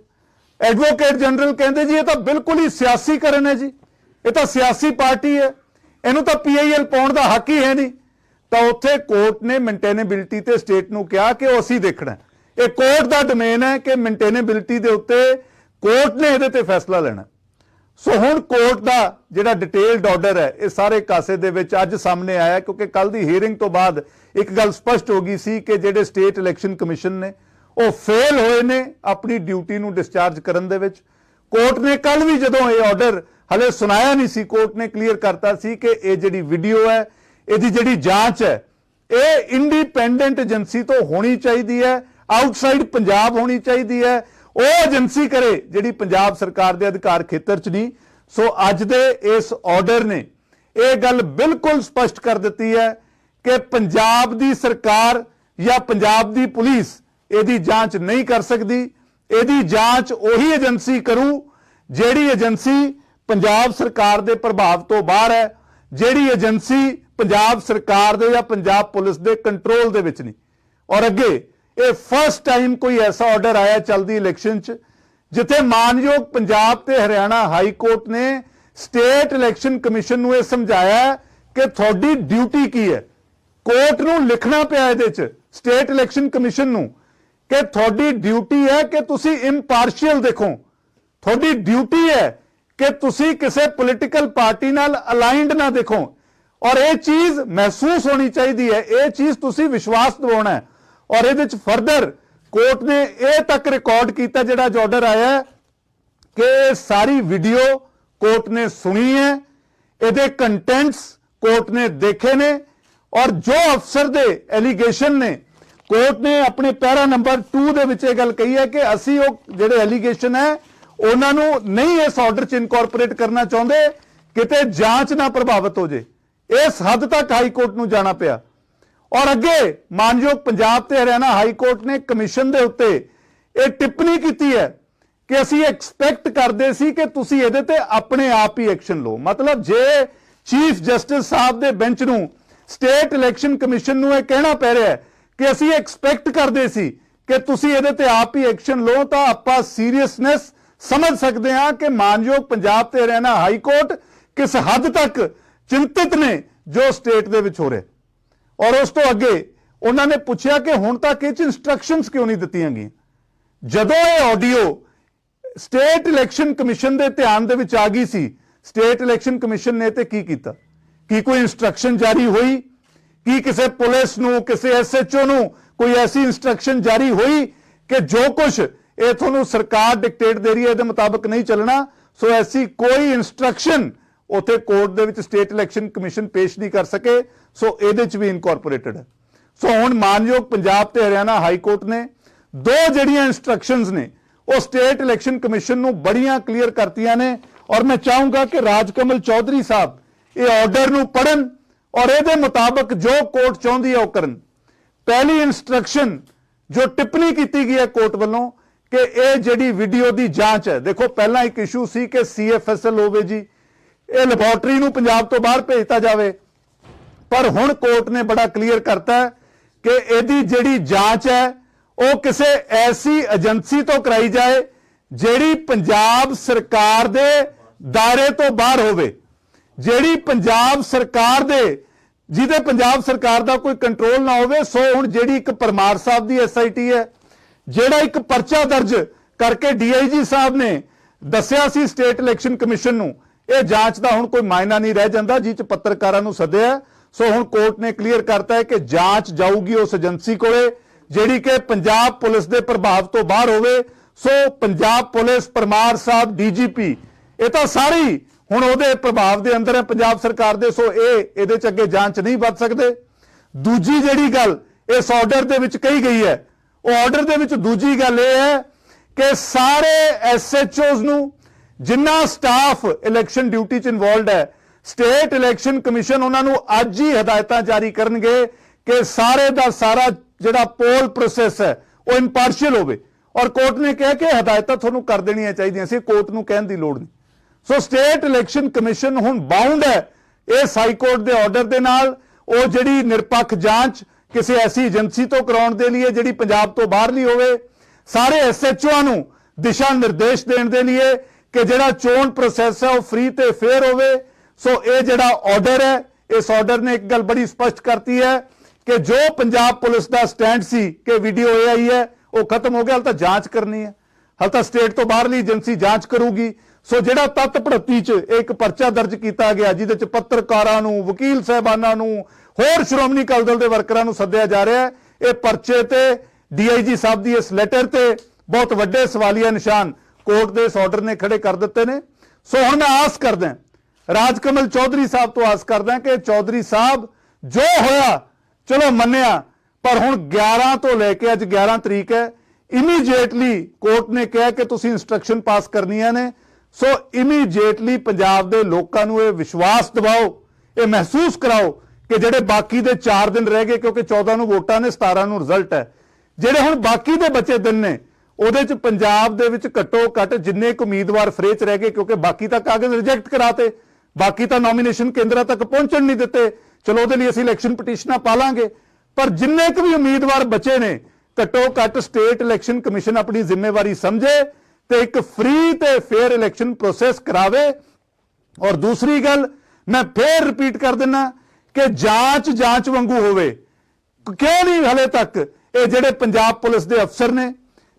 ਐਡਵੋਕੇਟ ਜਨਰਲ ਕਹਿੰਦੇ ਜੀ, ਇਹ ਤਾਂ ਬਿਲਕੁਲ ਹੀ ਸਿਆਸੀਕਰਨ ਹੈ ਜੀ। ਇਹ ਤਾਂ ਸਿਆਸੀ ਪਾਰਟੀ ਹੈ। ਇਹਨੂੰ ਤਾਂ ਪੀਆਈਐਲ ਪਾਉਣ ਦਾ ਹੱਕ ਹੀ ਹੈ ਨਹੀਂ। ਤਾਂ ਉੱਥੇ ਕੋਰਟ ਨੇ ਮੇਨਟੇਨੇਬਿਲਟੀ ਤੇ ਸਟੇਟ ਨੂੰ ਕਿਹਾ ਕਿ ਉਹ ਅਸੀਂ ਦੇਖਣਾ ਇਹ ਕੋਰਟ ਦਾ ਡੋਮੇਨ ਹੈ ਕਿ ਮੇਨਟੇਨੇਬਿਲਟੀ ਦੇ ਉੱਤੇ ਕੋਰਟ ਨੇ ਇਹਦੇ ਤੇ ਫੈਸਲਾ ਲੈਣਾ। ਸੋ ਹੁਣ ਕੋਰਟ ਦਾ ਜਿਹੜਾ ਡਿਟੇਲਡ ਆਰਡਰ ਹੈ, ਇਹ ਸਾਰੇ ਕਾਸੇ ਦੇ ਵਿੱਚ ਅੱਜ ਸਾਹਮਣੇ ਆਇਆ ਕਿਉਂਕਿ ਕੱਲ ਦੀ ਹੀਅਰਿੰਗ ਤੋਂ ਬਾਅਦ ਇੱਕ ਗੱਲ ਸਪਸ਼ਟ ਹੋ ਗਈ ਸੀ ਕਿ ਜਿਹੜੇ ਸਟੇਟ ਇਲੈਕਸ਼ਨ ਕਮਿਸ਼ਨ ਨੇ ਉਹ ਫੇਲ ਹੋਏ ਨੇ ਆਪਣੀ ਡਿਊਟੀ ਨੂੰ ਡਿਸਚਾਰਜ ਕਰਨ ਦੇ ਵਿੱਚ। ਕੋਰਟ ਨੇ ਕੱਲ ਵੀ ਜਦੋਂ ਇਹ ਆਰਡਰ ਹਲੇ ਸੁਣਾਇਆ ਨਹੀਂ ਸੀ, ਕੋਰਟ ਨੇ ਕਲੀਅਰ ਕਰਤਾ ਸੀ ਕਿ ਇਹ ਜਿਹੜੀ ਵੀਡੀਓ ਹੈ, ਇਹਦੀ ਜਿਹੜੀ ਜਾਂਚ ਹੈ, ਇਹ ਇੰਡੀਪੈਂਡੈਂਟ ਏਜੰਸੀ ਤੋਂ ਹੋਣੀ ਚਾਹੀਦੀ ਹੈ ਆਊਟਸਾਈਡ ਪੰਜਾਬ ਹੋਣੀ ਚਾਹੀਦੀ ਹੈ। ਉਹ ਏਜੰਸੀ ਕਰੇ ਜਿਹੜੀ ਪੰਜਾਬ ਸਰਕਾਰ ਦੇ ਅਧਿਕਾਰ ਖੇਤਰ 'ਚ ਨਹੀਂ। ਸੋ ਅੱਜ ਦੇ ਇਸ ਆਰਡਰ ਨੇ ਇਹ ਗੱਲ ਬਿਲਕੁਲ ਸਪਸ਼ਟ ਕਰ ਦਿੱਤੀ ਹੈ ਕਿ ਪੰਜਾਬ ਦੀ ਸਰਕਾਰ ਜਾਂ ਪੰਜਾਬ ਦੀ ਪੁਲਿਸ ਇਹਦੀ ਜਾਂਚ ਨਹੀਂ ਕਰ ਸਕਦੀ। ਇਹਦੀ ਜਾਂਚ ਉਹੀ ਏਜੰਸੀ ਕਰੂ, ਜਿਹੜੀ ਏਜੰਸੀ ਪੰਜਾਬ ਸਰਕਾਰ ਦੇ ਪ੍ਰਭਾਵ ਤੋਂ ਬਾਹਰ ਹੈ, ਜਿਹੜੀ ਏਜੰਸੀ ਪੰਜਾਬ ਸਰਕਾਰ ਦੇ ਜਾਂ ਪੰਜਾਬ ਪੁਲਿਸ ਦੇ ਕੰਟਰੋਲ ਦੇ ਵਿੱਚ ਨਹੀਂ। ਔਰ ਅੱਗੇ, ਇਹ ਫਸਟ ਟਾਈਮ ਕੋਈ ਐਸਾ ਆਰਡਰ ਆਇਆ ਚਲਦੀ ਇਲੈਕਸ਼ਨ 'ਚ, ਜਿੱਥੇ ਮਾਨਯੋਗ ਪੰਜਾਬ ਤੇ ਹਰਿਆਣਾ ਹਾਈ ਕੋਰਟ ਨੇ ਸਟੇਟ ਇਲੈਕਸ਼ਨ ਕਮਿਸ਼ਨ ਨੂੰ ਇਹ ਸਮਝਾਇਆ ਕਿ ਤੁਹਾਡੀ ਡਿਊਟੀ ਕੀ ਹੈ। ਕੋਰਟ ਨੂੰ ਲਿਖਣਾ ਪਿਆ ਇਹਦੇ 'ਚ ਸਟੇਟ ਇਲੈਕਸ਼ਨ ਕਮਿਸ਼ਨ ਨੂੰ। ਕਿ ਤੁਹਾਡੀ ਡਿਊਟੀ ਹੈ ਕਿ ਤੁਸੀਂ ਇੰਪਾਰਸ਼ੀਅਲ ਦੇਖੋ। ਤੁਹਾਡੀ ਡਿਊਟੀ ਹੈ ਕਿ ਤੁਸੀਂ ਕਿਸੇ ਪੋਲੀਟੀਕਲ ਪਾਰਟੀ ਨਾਲ ਅਲਾਈਨਡ ਨਾ ਦੇਖੋ। ਔਰ ਇਹ ਚੀਜ਼ ਮਹਿਸੂਸ ਹੋਣੀ ਚਾਹੀਦੀ ਹੈ। ਇਹ ਚੀਜ਼ ਤੁਸੀਂ ਵਿਸ਼ਵਾਸ ਦਿਵਾਉਣਾ ਹੈ। ਔਰ ਇਹਦੇ ਚ ਫਰਦਰ ਕੋਰਟ ਨੇ ਇਹ ਤੱਕ ਰਿਕਾਰਡ ਕੀਤਾ ਜਿਹੜਾ ਅੱਜ ਆਰਡਰ ਆਇਆ ਕਿ ਇਹ ਸਾਰੀ ਵੀਡੀਓ ਕੋਰਟ ਨੇ ਸੁਣੀ ਹੈ। ਇਹਦੇ ਕੰਟੈਂਟਸ ਕੋਰਟ ਨੇ ਦੇਖੇ ਨੇ। ਔਰ ਜੋ ਅਫਸਰ ਦੇ ਐਲੀਗੇਸ਼ਨ ਨੇ ਕੋਰਟ ਨੇ ਆਪਣੇ ਪੈਰਾ ਨੰਬਰ 2 ਦੇ ਵਿੱਚ ਇਹ ਗੱਲ ਕਹੀ ਹੈ ਕਿ ਅਸੀਂ ਉਹ ਜਿਹੜੇ ਐਲੀਗੇਸ਼ਨ ਹੈ, ਉਹਨਾਂ ਨੂੰ ਨਹੀਂ ਇਸ ਆਰਡਰ 'ਚ ਇਨਕੋਰਪੋਰੇਟ ਕਰਨਾ ਚਾਹੁੰਦੇ, ਕਿਤੇ ਜਾਂਚ ਨਾ ਪ੍ਰਭਾਵਿਤ ਹੋ ਜੇ। ਇਸ ਹੱਦ ਤੱਕ ਹਾਈ ਕੋਰਟ ਨੂੰ ਜਾਣਾ ਪਿਆ। ਔਰ ਅੱਗੇ, ਮਾਨਯੋਗ ਪੰਜਾਬ ਤੇ ਹਰਿਆਣਾ ਹਾਈ ਕੋਰਟ ਨੇ ਕਮਿਸ਼ਨ ਦੇ ਉੱਤੇ ਇਹ ਟਿੱਪਣੀ ਕੀਤੀ ਹੈ ਕਿ ਅਸੀਂ ਐਕਸਪੈਕਟ ਕਰਦੇ ਸੀ ਕਿ ਤੁਸੀਂ ਇਹਦੇ ਤੇ ਆਪਣੇ ਆਪ ਹੀ ਐਕਸ਼ਨ ਲਓ। ਮਤਲਬ ਜੇ ਚੀਫ ਜਸਟਿਸ ਸਾਹਿਬ ਦੇ ਬੈਂਚ ਨੂੰ ਸਟੇਟ ਇਲੈਕਸ਼ਨ ਕਮਿਸ਼ਨ ਨੂੰ ਇਹ ਕਹਿਣਾ ਪੈ ਰਿਹਾ ਹੈ ਕਿ ਅਸੀਂ ਐਕਸਪੈਕਟ ਕਰਦੇ ਸੀ ਕਿ ਤੁਸੀਂ ਇਹਦੇ ਤੇ ਆਪ ਹੀ ਐਕਸ਼ਨ ਲਓ ਤਾਂ ਆਪਾਂ ਸੀਰੀਅਸਨੈਸ ਸਮਝ ਸਕਦੇ ਹਾਂ ਕਿ ਮਾਨਯੋਗ ਪੰਜਾਬ ਤੇ ਹਰਿਆਣਾ ਹਾਈ ਕੋਰਟ ਕਿਸ ਹੱਦ ਤੱਕ ਚਿੰਤਿਤ ਨੇ ਜੋ ਸਟੇਟ ਦੇ ਵਿੱਚ ਹੋ ਰਿਹਾ। ਔਰ ਉਸ ਤੋਂ ਅੱਗੇ ਉਹਨਾਂ ਨੇ ਪੁੱਛਿਆ ਕਿ ਹੁਣ ਤੱਕ ਇਹ ਚ ਇਨਸਟਰਕਸ਼ਨਸ ਕਿਉਂ ਨਹੀਂ ਦਿੱਤੀਆਂ ਗਈਆਂ? ਜਦੋਂ ਇਹ ਆਡੀਓ ਸਟੇਟ ਇਲੈਕਸ਼ਨ ਕਮਿਸ਼ਨ ਦੇ ਧਿਆਨ ਦੇ ਵਿੱਚ ਆ ਗਈ ਸੀ ਸਟੇਟ ਇਲੈਕਸ਼ਨ ਕਮਿਸ਼ਨ ਨੇ ਤੇ ਕੀ ਕੀਤਾ? ਕੀ ਕੋਈ ਇਨਸਟਰਕਸ਼ਨ ਜਾਰੀ ਹੋਈ? ਕੀ ਕਿਸੇ ਪੁਲਿਸ ਨੂੰ, ਕਿਸੇ ਐਸਐਚਓ ਨੂੰ ਕੋਈ ਐਸੀ ਇਨਸਟਰਕਸ਼ਨ ਜਾਰੀ ਹੋਈ ਕਿ ਜੋ ਕੁਝ ਇਹ ਤੁਹਾਨੂੰ ਸਰਕਾਰ ਡਿਕਟੇਟ ਦੇ ਰਹੀ ਹੈ, ਇਹਦੇ ਮੁਤਾਬਕ ਨਹੀਂ ਚੱਲਣਾ? ਸੋ ਐਸੀ ਕੋਈ ਇਨਸਟਰਕਸ਼ਨ ਉਥੇ ਕੋਰਟ ਦੇ ਵਿੱਚ ਸਟੇਟ ਇਲੈਕਸ਼ਨ ਕਮਿਸ਼ਨ ਪੇਸ਼ ਨਹੀਂ ਕਰ ਸਕੇ। ਸੋ ਇਹਦੇ ਚ ਵੀ ਇਨਕੋਰਪੋਰੇਟਡ ਹੈ। ਸੋ ਹੁਣ ਮਾਨਯੋਗ ਪੰਜਾਬ ਤੇ ਹਰਿਆਣਾ ਹਾਈ ਕੋਰਟ ਨੇ ਦੋ ਜਿਹੜੀਆਂ ਇਨਸਟਰਕਸ਼ਨਸ ਨੇ, ਉਹ ਸਟੇਟ ਇਲੈਕਸ਼ਨ ਕਮਿਸ਼ਨ ਨੂੰ ਬੜੀਆਂ ਕਲੀਅਰ ਕਰਤੀਆਂ ਨੇ। ਔਰ ਮੈਂ ਚਾਹੂੰਗਾ ਕਿ ਰਾਜਕਮਲ ਚੌਧਰੀ ਸਾਹਿਬ ਇਹ ਆਰਡਰ ਨੂੰ ਪੜਨ ਔਰ ਇਹਦੇ ਮੁਤਾਬਕ ਜੋ ਕੋਰਟ ਚਾਹੁੰਦੀ ਹੈ ਉਹ ਕਰਨ। ਪਹਿਲੀ ਇਨਸਟਰਕਸ਼ਨ ਜੋ ਟਿੱਪਣੀ ਕੀਤੀ ਗਈ ਹੈ ਕੋਰਟ ਵੱਲੋਂ ਕਿ ਇਹ ਜਿਹੜੀ ਵੀਡੀਓ ਦੀ ਜਾਂਚ ਹੈ, ਦੇਖੋ ਪਹਿਲਾਂ ਇੱਕ ਇਸ਼ੂ ਸੀ ਕਿ ਸੀਐਫਐਸਐਲ ਹੋਵੇ ਜੀ, ਇਹ ਲੈਬੋਰਟਰੀ ਨੂੰ ਪੰਜਾਬ ਤੋਂ ਬਾਹਰ ਭੇਜਤਾ ਜਾਵੇ। ਪਰ ਹੁਣ ਕੋਰਟ ਨੇ ਬੜਾ ਕਲੀਅਰ ਕਰਤਾ ਕਿ ਇਹਦੀ ਜਿਹੜੀ ਜਾਂਚ ਹੈ, ਉਹ ਕਿਸੇ ਐਸੀ ਏਜੰਸੀ ਤੋਂ ਕਰਾਈ ਜਾਏ ਜਿਹੜੀ ਪੰਜਾਬ ਸਰਕਾਰ ਦੇ ਦਾਇਰੇ ਤੋਂ ਬਾਹਰ ਹੋਵੇ। ਜਿਹੜੀ ਪੰਜਾਬ ਸਰਕਾਰ ਦੇ, ਜਿਹਦੇ ਪੰਜਾਬ ਸਰਕਾਰ ਦਾ ਕੋਈ ਕੰਟਰੋਲ ਨਾ ਹੋਵੇ, ਸੋ ਹੁਣ ਜਿਹੜੀ ਇੱਕ ਪਰਮਾਰ ਸਾਹਿਬ ਦੀ ਐਸਆਈਟੀ ਹੈ, ਜਿਹੜਾ ਇੱਕ ਪਰਚਾ ਦਰਜ ਕਰਕੇ ਡੀਆਈਜੀ ਸਾਹਿਬ ਨੇ ਦੱਸਿਆ ਸੀ ਸਟੇਟ ਇਲੈਕਸ਼ਨ ਕਮਿਸ਼ਨ ਨੂੰ, ਇਹ ਜਾਂਚ ਦਾ ਹੁਣ ਕੋਈ ਮਾਇਨਾ ਨਹੀਂ ਰਹਿ ਜਾਂਦਾ, ਜਿਹ ਚ ਪੱਤਰਕਾਰਾਂ ਨੂੰ ਸੱਦਿਆ ਸੋ ਹੁਣ ਕੋਰਟ ਨੇ ਕਲੀਅਰ ਕਰਤਾ ਹੈ ਕਿ ਜਾਂਚ ਜਾਊਗੀ ਉਸ ਏਜੰਸੀ ਕੋਲੇ, ਜਿਹੜੀ ਕਿ ਪੰਜਾਬ ਪੁਲਿਸ ਦੇ ਪ੍ਰਭਾਵ ਤੋਂ ਬਾਹਰ ਹੋਵੇ। So Punjab police, Parmar sahib DGP ਇਹ ਤਾਂ ਸਾਰੀ ਹੁਣ ਉਹਦੇ ਪ੍ਰਭਾਵ ਦੇ ਅੰਦਰ ਹੈ, ਪੰਜਾਬ ਸਰਕਾਰ ਦੇ, ਸੋ ਇਹ, ਇਹਦੇ ਚ ਅੱਗੇ ਜਾਂਚ ਨਹੀਂ ਵੱਧ ਸਕਦੇ। ਦੂਜੀ ਜਿਹੜੀ ਗੱਲ ਇਸ ਆਰਡਰ ਦੇ ਵਿੱਚ ਕਹੀ ਗਈ ਹੈ। ਉਹ ਆਰਡਰ ਦੇ ਵਿੱਚ ਦੂਜੀ ਗੱਲ ਇਹ ਹੈ ਕਿ ਸਾਰੇ ਐਸਐਚਓਜ਼ ਨੂੰ ਜਿੰਨਾ ਸਟਾਫ ਇਲੈਕਸ਼ਨ ਡਿਊਟੀ 'ਚ ਇਨਵੋਲਡ ਹੈ ਸਟੇਟ ਇਲੈਕਸ਼ਨ ਕਮਿਸ਼ਨ ਉਹਨਾਂ ਨੂੰ ਅੱਜ ਹੀ ਹਦਾਇਤਾਂ ਜਾਰੀ ਕਰਨਗੇ ਕਿ ਸਾਰੇ ਦਾ ਸਾਰਾ ਜਿਹੜਾ ਪੋਲ ਪ੍ਰੋਸੈਸ ਹੈ, ਉਹ ਇੰਪਾਰਸ਼ੀਅਲ ਹੋਵੇ। ਔਰ ਕੋਰਟ ਨੇ ਕਿਹਾ ਕਿ ਹਦਾਇਤਾਂ ਤੁਹਾਨੂੰ ਕਰ ਦੇਣੀਆਂ ਚਾਹੀਦੀਆਂ ਸੀ ਕੋਰਟ ਨੂੰ ਕਹਿਣ ਦੀ ਲੋੜ ਨਹੀਂ। ਸੋ ਸਟੇਟ ਇਲੈਕਸ਼ਨ ਕਮਿਸ਼ਨ ਹੁਣ ਬਾਉਂਡ ਹੈ ਇਸ ਹਾਈ ਕੋਰਟ ਦੇ ਆਰਡਰ ਦੇ ਨਾਲ। ਉਹ ਜਿਹੜੀ ਨਿਰਪੱਖ ਜਾਂਚ ਕਿਸੇ ਐਸੀ ਏਜੰਸੀ ਤੋਂ ਕਰਾਉਣ ਦੇ ਲਈ ਜਿਹੜੀ ਪੰਜਾਬ ਤੋਂ ਬਾਹਰਲੀ ਹੋਵੇ, ਸਾਰੇ ਐਸਐਚਓਆਂ ਨੂੰ ਦਿਸ਼ਾ ਨਿਰਦੇਸ਼ ਦੇਣ ਦੇ ਲਈ ਕਿ ਜਿਹੜਾ ਚੋਣ ਪ੍ਰੋਸੈਸ ਹੈ, ਉਹ ਫ੍ਰੀ ਤੇ ਫੇਅਰ ਹੋਵੇ। ਸੋ ਇਹ ਜਿਹੜਾ ਆਰਡਰ ਹੈ, ਇਸ ਆਰਡਰ ਨੇ ਇੱਕ ਗੱਲ ਬੜੀ ਸਪਸ਼ਟ ਕਰਤੀ ਹੈ ਕਿ ਜੋ ਪੰਜਾਬ ਪੁਲਿਸ ਦਾ ਸਟੈਂਡ ਸੀ ਕਿ ਵੀਡੀਓ ਇਹ ਆਈ ਹੈ, ਉਹ ਖਤਮ ਹੋ ਗਿਆ, ਹਾਲ ਤਾਂ ਜਾਂਚ ਕਰਨੀ ਹੈ। ਹਾਲ ਤਾਂ ਸਟੇਟ ਤੋਂ ਬਾਹਰਲੀ ਏਜੰਸੀ ਜਾਂਚ ਕਰੂਗੀ। ਸੋ ਜਿਹੜਾ ਤੱਤ ਭੜਤੀ ਚ ਇੱਕ ਪਰਚਾ ਦਰਜ ਕੀਤਾ ਗਿਆ, ਜਿਹਦੇ ਚ ਪੱਤਰਕਾਰਾਂ ਨੂੰ, ਵਕੀਲ ਸਹਿਬਾਨਾਂ ਨੂੰ, ਹੋਰ ਸ਼੍ਰੋਮਣੀ ਅਕਾਲੀ ਦਲ ਦੇ ਵਰਕਰਾਂ ਨੂੰ ਸੱਦਿਆ ਜਾ ਰਿਹਾ ਹੈ, ਇਹ ਪਰਚੇ ਤੇ ਡੀਆਈਜੀ ਸਾਹਿਬ ਦੀ ਇਸ ਲੈਟਰ ਤੇ ਬਹੁਤ ਵੱਡੇ ਸਵਾਲੀਆ ਨਿਸ਼ਾਨ ਕੋਰਟ ਦੇ ਇਸ ਆਰਡਰ ਨੇ ਖੜੇ ਕਰ ਦਿੱਤੇ ਨੇ। ਸੋ ਹੁਣ ਮੈਂ ਆਸ ਕਰਦਾ ਰਾਜਕਮਲ ਚੌਧਰੀ ਸਾਹਿਬ ਤੋਂ ਆਸ ਕਰਦਾ ਕਿ ਚੌਧਰੀ ਸਾਹਿਬ ਜੋ ਹੋਇਆ, ਚਲੋ ਮੰਨਿਆ, ਪਰ ਹੁਣ 11 ਤੋਂ ਲੈ ਕੇ ਅੱਜ 11 ਤਰੀਕ ਹੈ ਇਮੀਡੀਏਟਲੀ ਕੋਰਟ ਨੇ ਕਿਹਾ ਕਿ ਤੁਸੀਂ ਇਨਸਟਰਕਸ਼ਨ ਪਾਸ ਕਰਨੀਆਂ ਨੇ ਸੋ ਇਮੀਡੀਏਟਲੀ ਪੰਜਾਬ ਦੇ ਲੋਕਾਂ ਨੂੰ ਇਹ ਵਿਸ਼ਵਾਸ ਦਿਵਾਓ, ਇਹ ਮਹਿਸੂਸ ਕਰਾਓ ਕਿ ਜਿਹੜੇ ਬਾਕੀ ਦੇ 4 ਦਿਨ ਰਹਿ ਗਏ ਕਿਉਂਕਿ 14 ਨੂੰ ਵੋਟਾਂ ਨੇ 17 ਨੂੰ ਰਿਜ਼ਲਟ ਹੈ। ਜਿਹੜੇ ਹੁਣ ਬਾਕੀ ਦੇ ਬਚੇ ਦਿਨ ਨੇ, ਉਹਦੇ ਚ ਪੰਜਾਬ ਦੇ ਵਿੱਚ ਘੱਟੋ ਘੱਟ ਜਿੰਨੇ ਕੁ ਉਮੀਦਵਾਰ ਫਰੇ ਚ ਰਹਿ ਗਏ ਕਿਉਂਕਿ ਬਾਕੀ ਤਾਂ ਕਾਗਜ਼ ਰਿਜੈਕਟ ਕਰਾਤੇ, ਬਾਕੀ ਤਾਂ ਨੋਮੀਨੇਸ਼ਨ ਕੇਂਦਰਾਂ ਤੱਕ ਪਹੁੰਚਣ ਨਹੀਂ ਦਿੱਤੇ, ਚਲੋ ਉਹਦੇ ਲਈ ਅਸੀਂ ਇਲੈਕਸ਼ਨ ਪਟੀਸ਼ਨਾਂ ਪਾ ਲਾਂਗੇ। ਪਰ ਜਿੰਨੇ ਕੁ ਵੀ ਉਮੀਦਵਾਰ ਬਚੇ ਨੇ, ਘੱਟੋ ਘੱਟ ਸਟੇਟ ਇਲੈਕਸ਼ਨ ਕਮਿਸ਼ਨ ਆਪਣੀ ਜ਼ਿੰਮੇਵਾਰੀ ਸਮਝੇ ਤੇ ਇੱਕ ਫ੍ਰੀ ਤੇ ਫੇਅਰ ਇਲੈਕਸ਼ਨ ਪ੍ਰੋਸੈਸ ਕਰਾਵੇ। ਔਰ ਦੂਸਰੀ ਗੱਲ, ਮੈਂ ਫੇਰ ਰਿਪੀਟ ਕਰ ਦਿੰਨਾ ਕਿ ਜਾਂਚ ਜਾਂਚ ਵਾਂਗੂ ਹੋਵੇ। ਕਿਉਂ ਨਹੀਂ ਹਲੇ ਤੱਕ ਇਹ ਜਿਹੜੇ ਪੰਜਾਬ ਪੁਲਿਸ ਦੇ ਅਫਸਰ ਨੇ,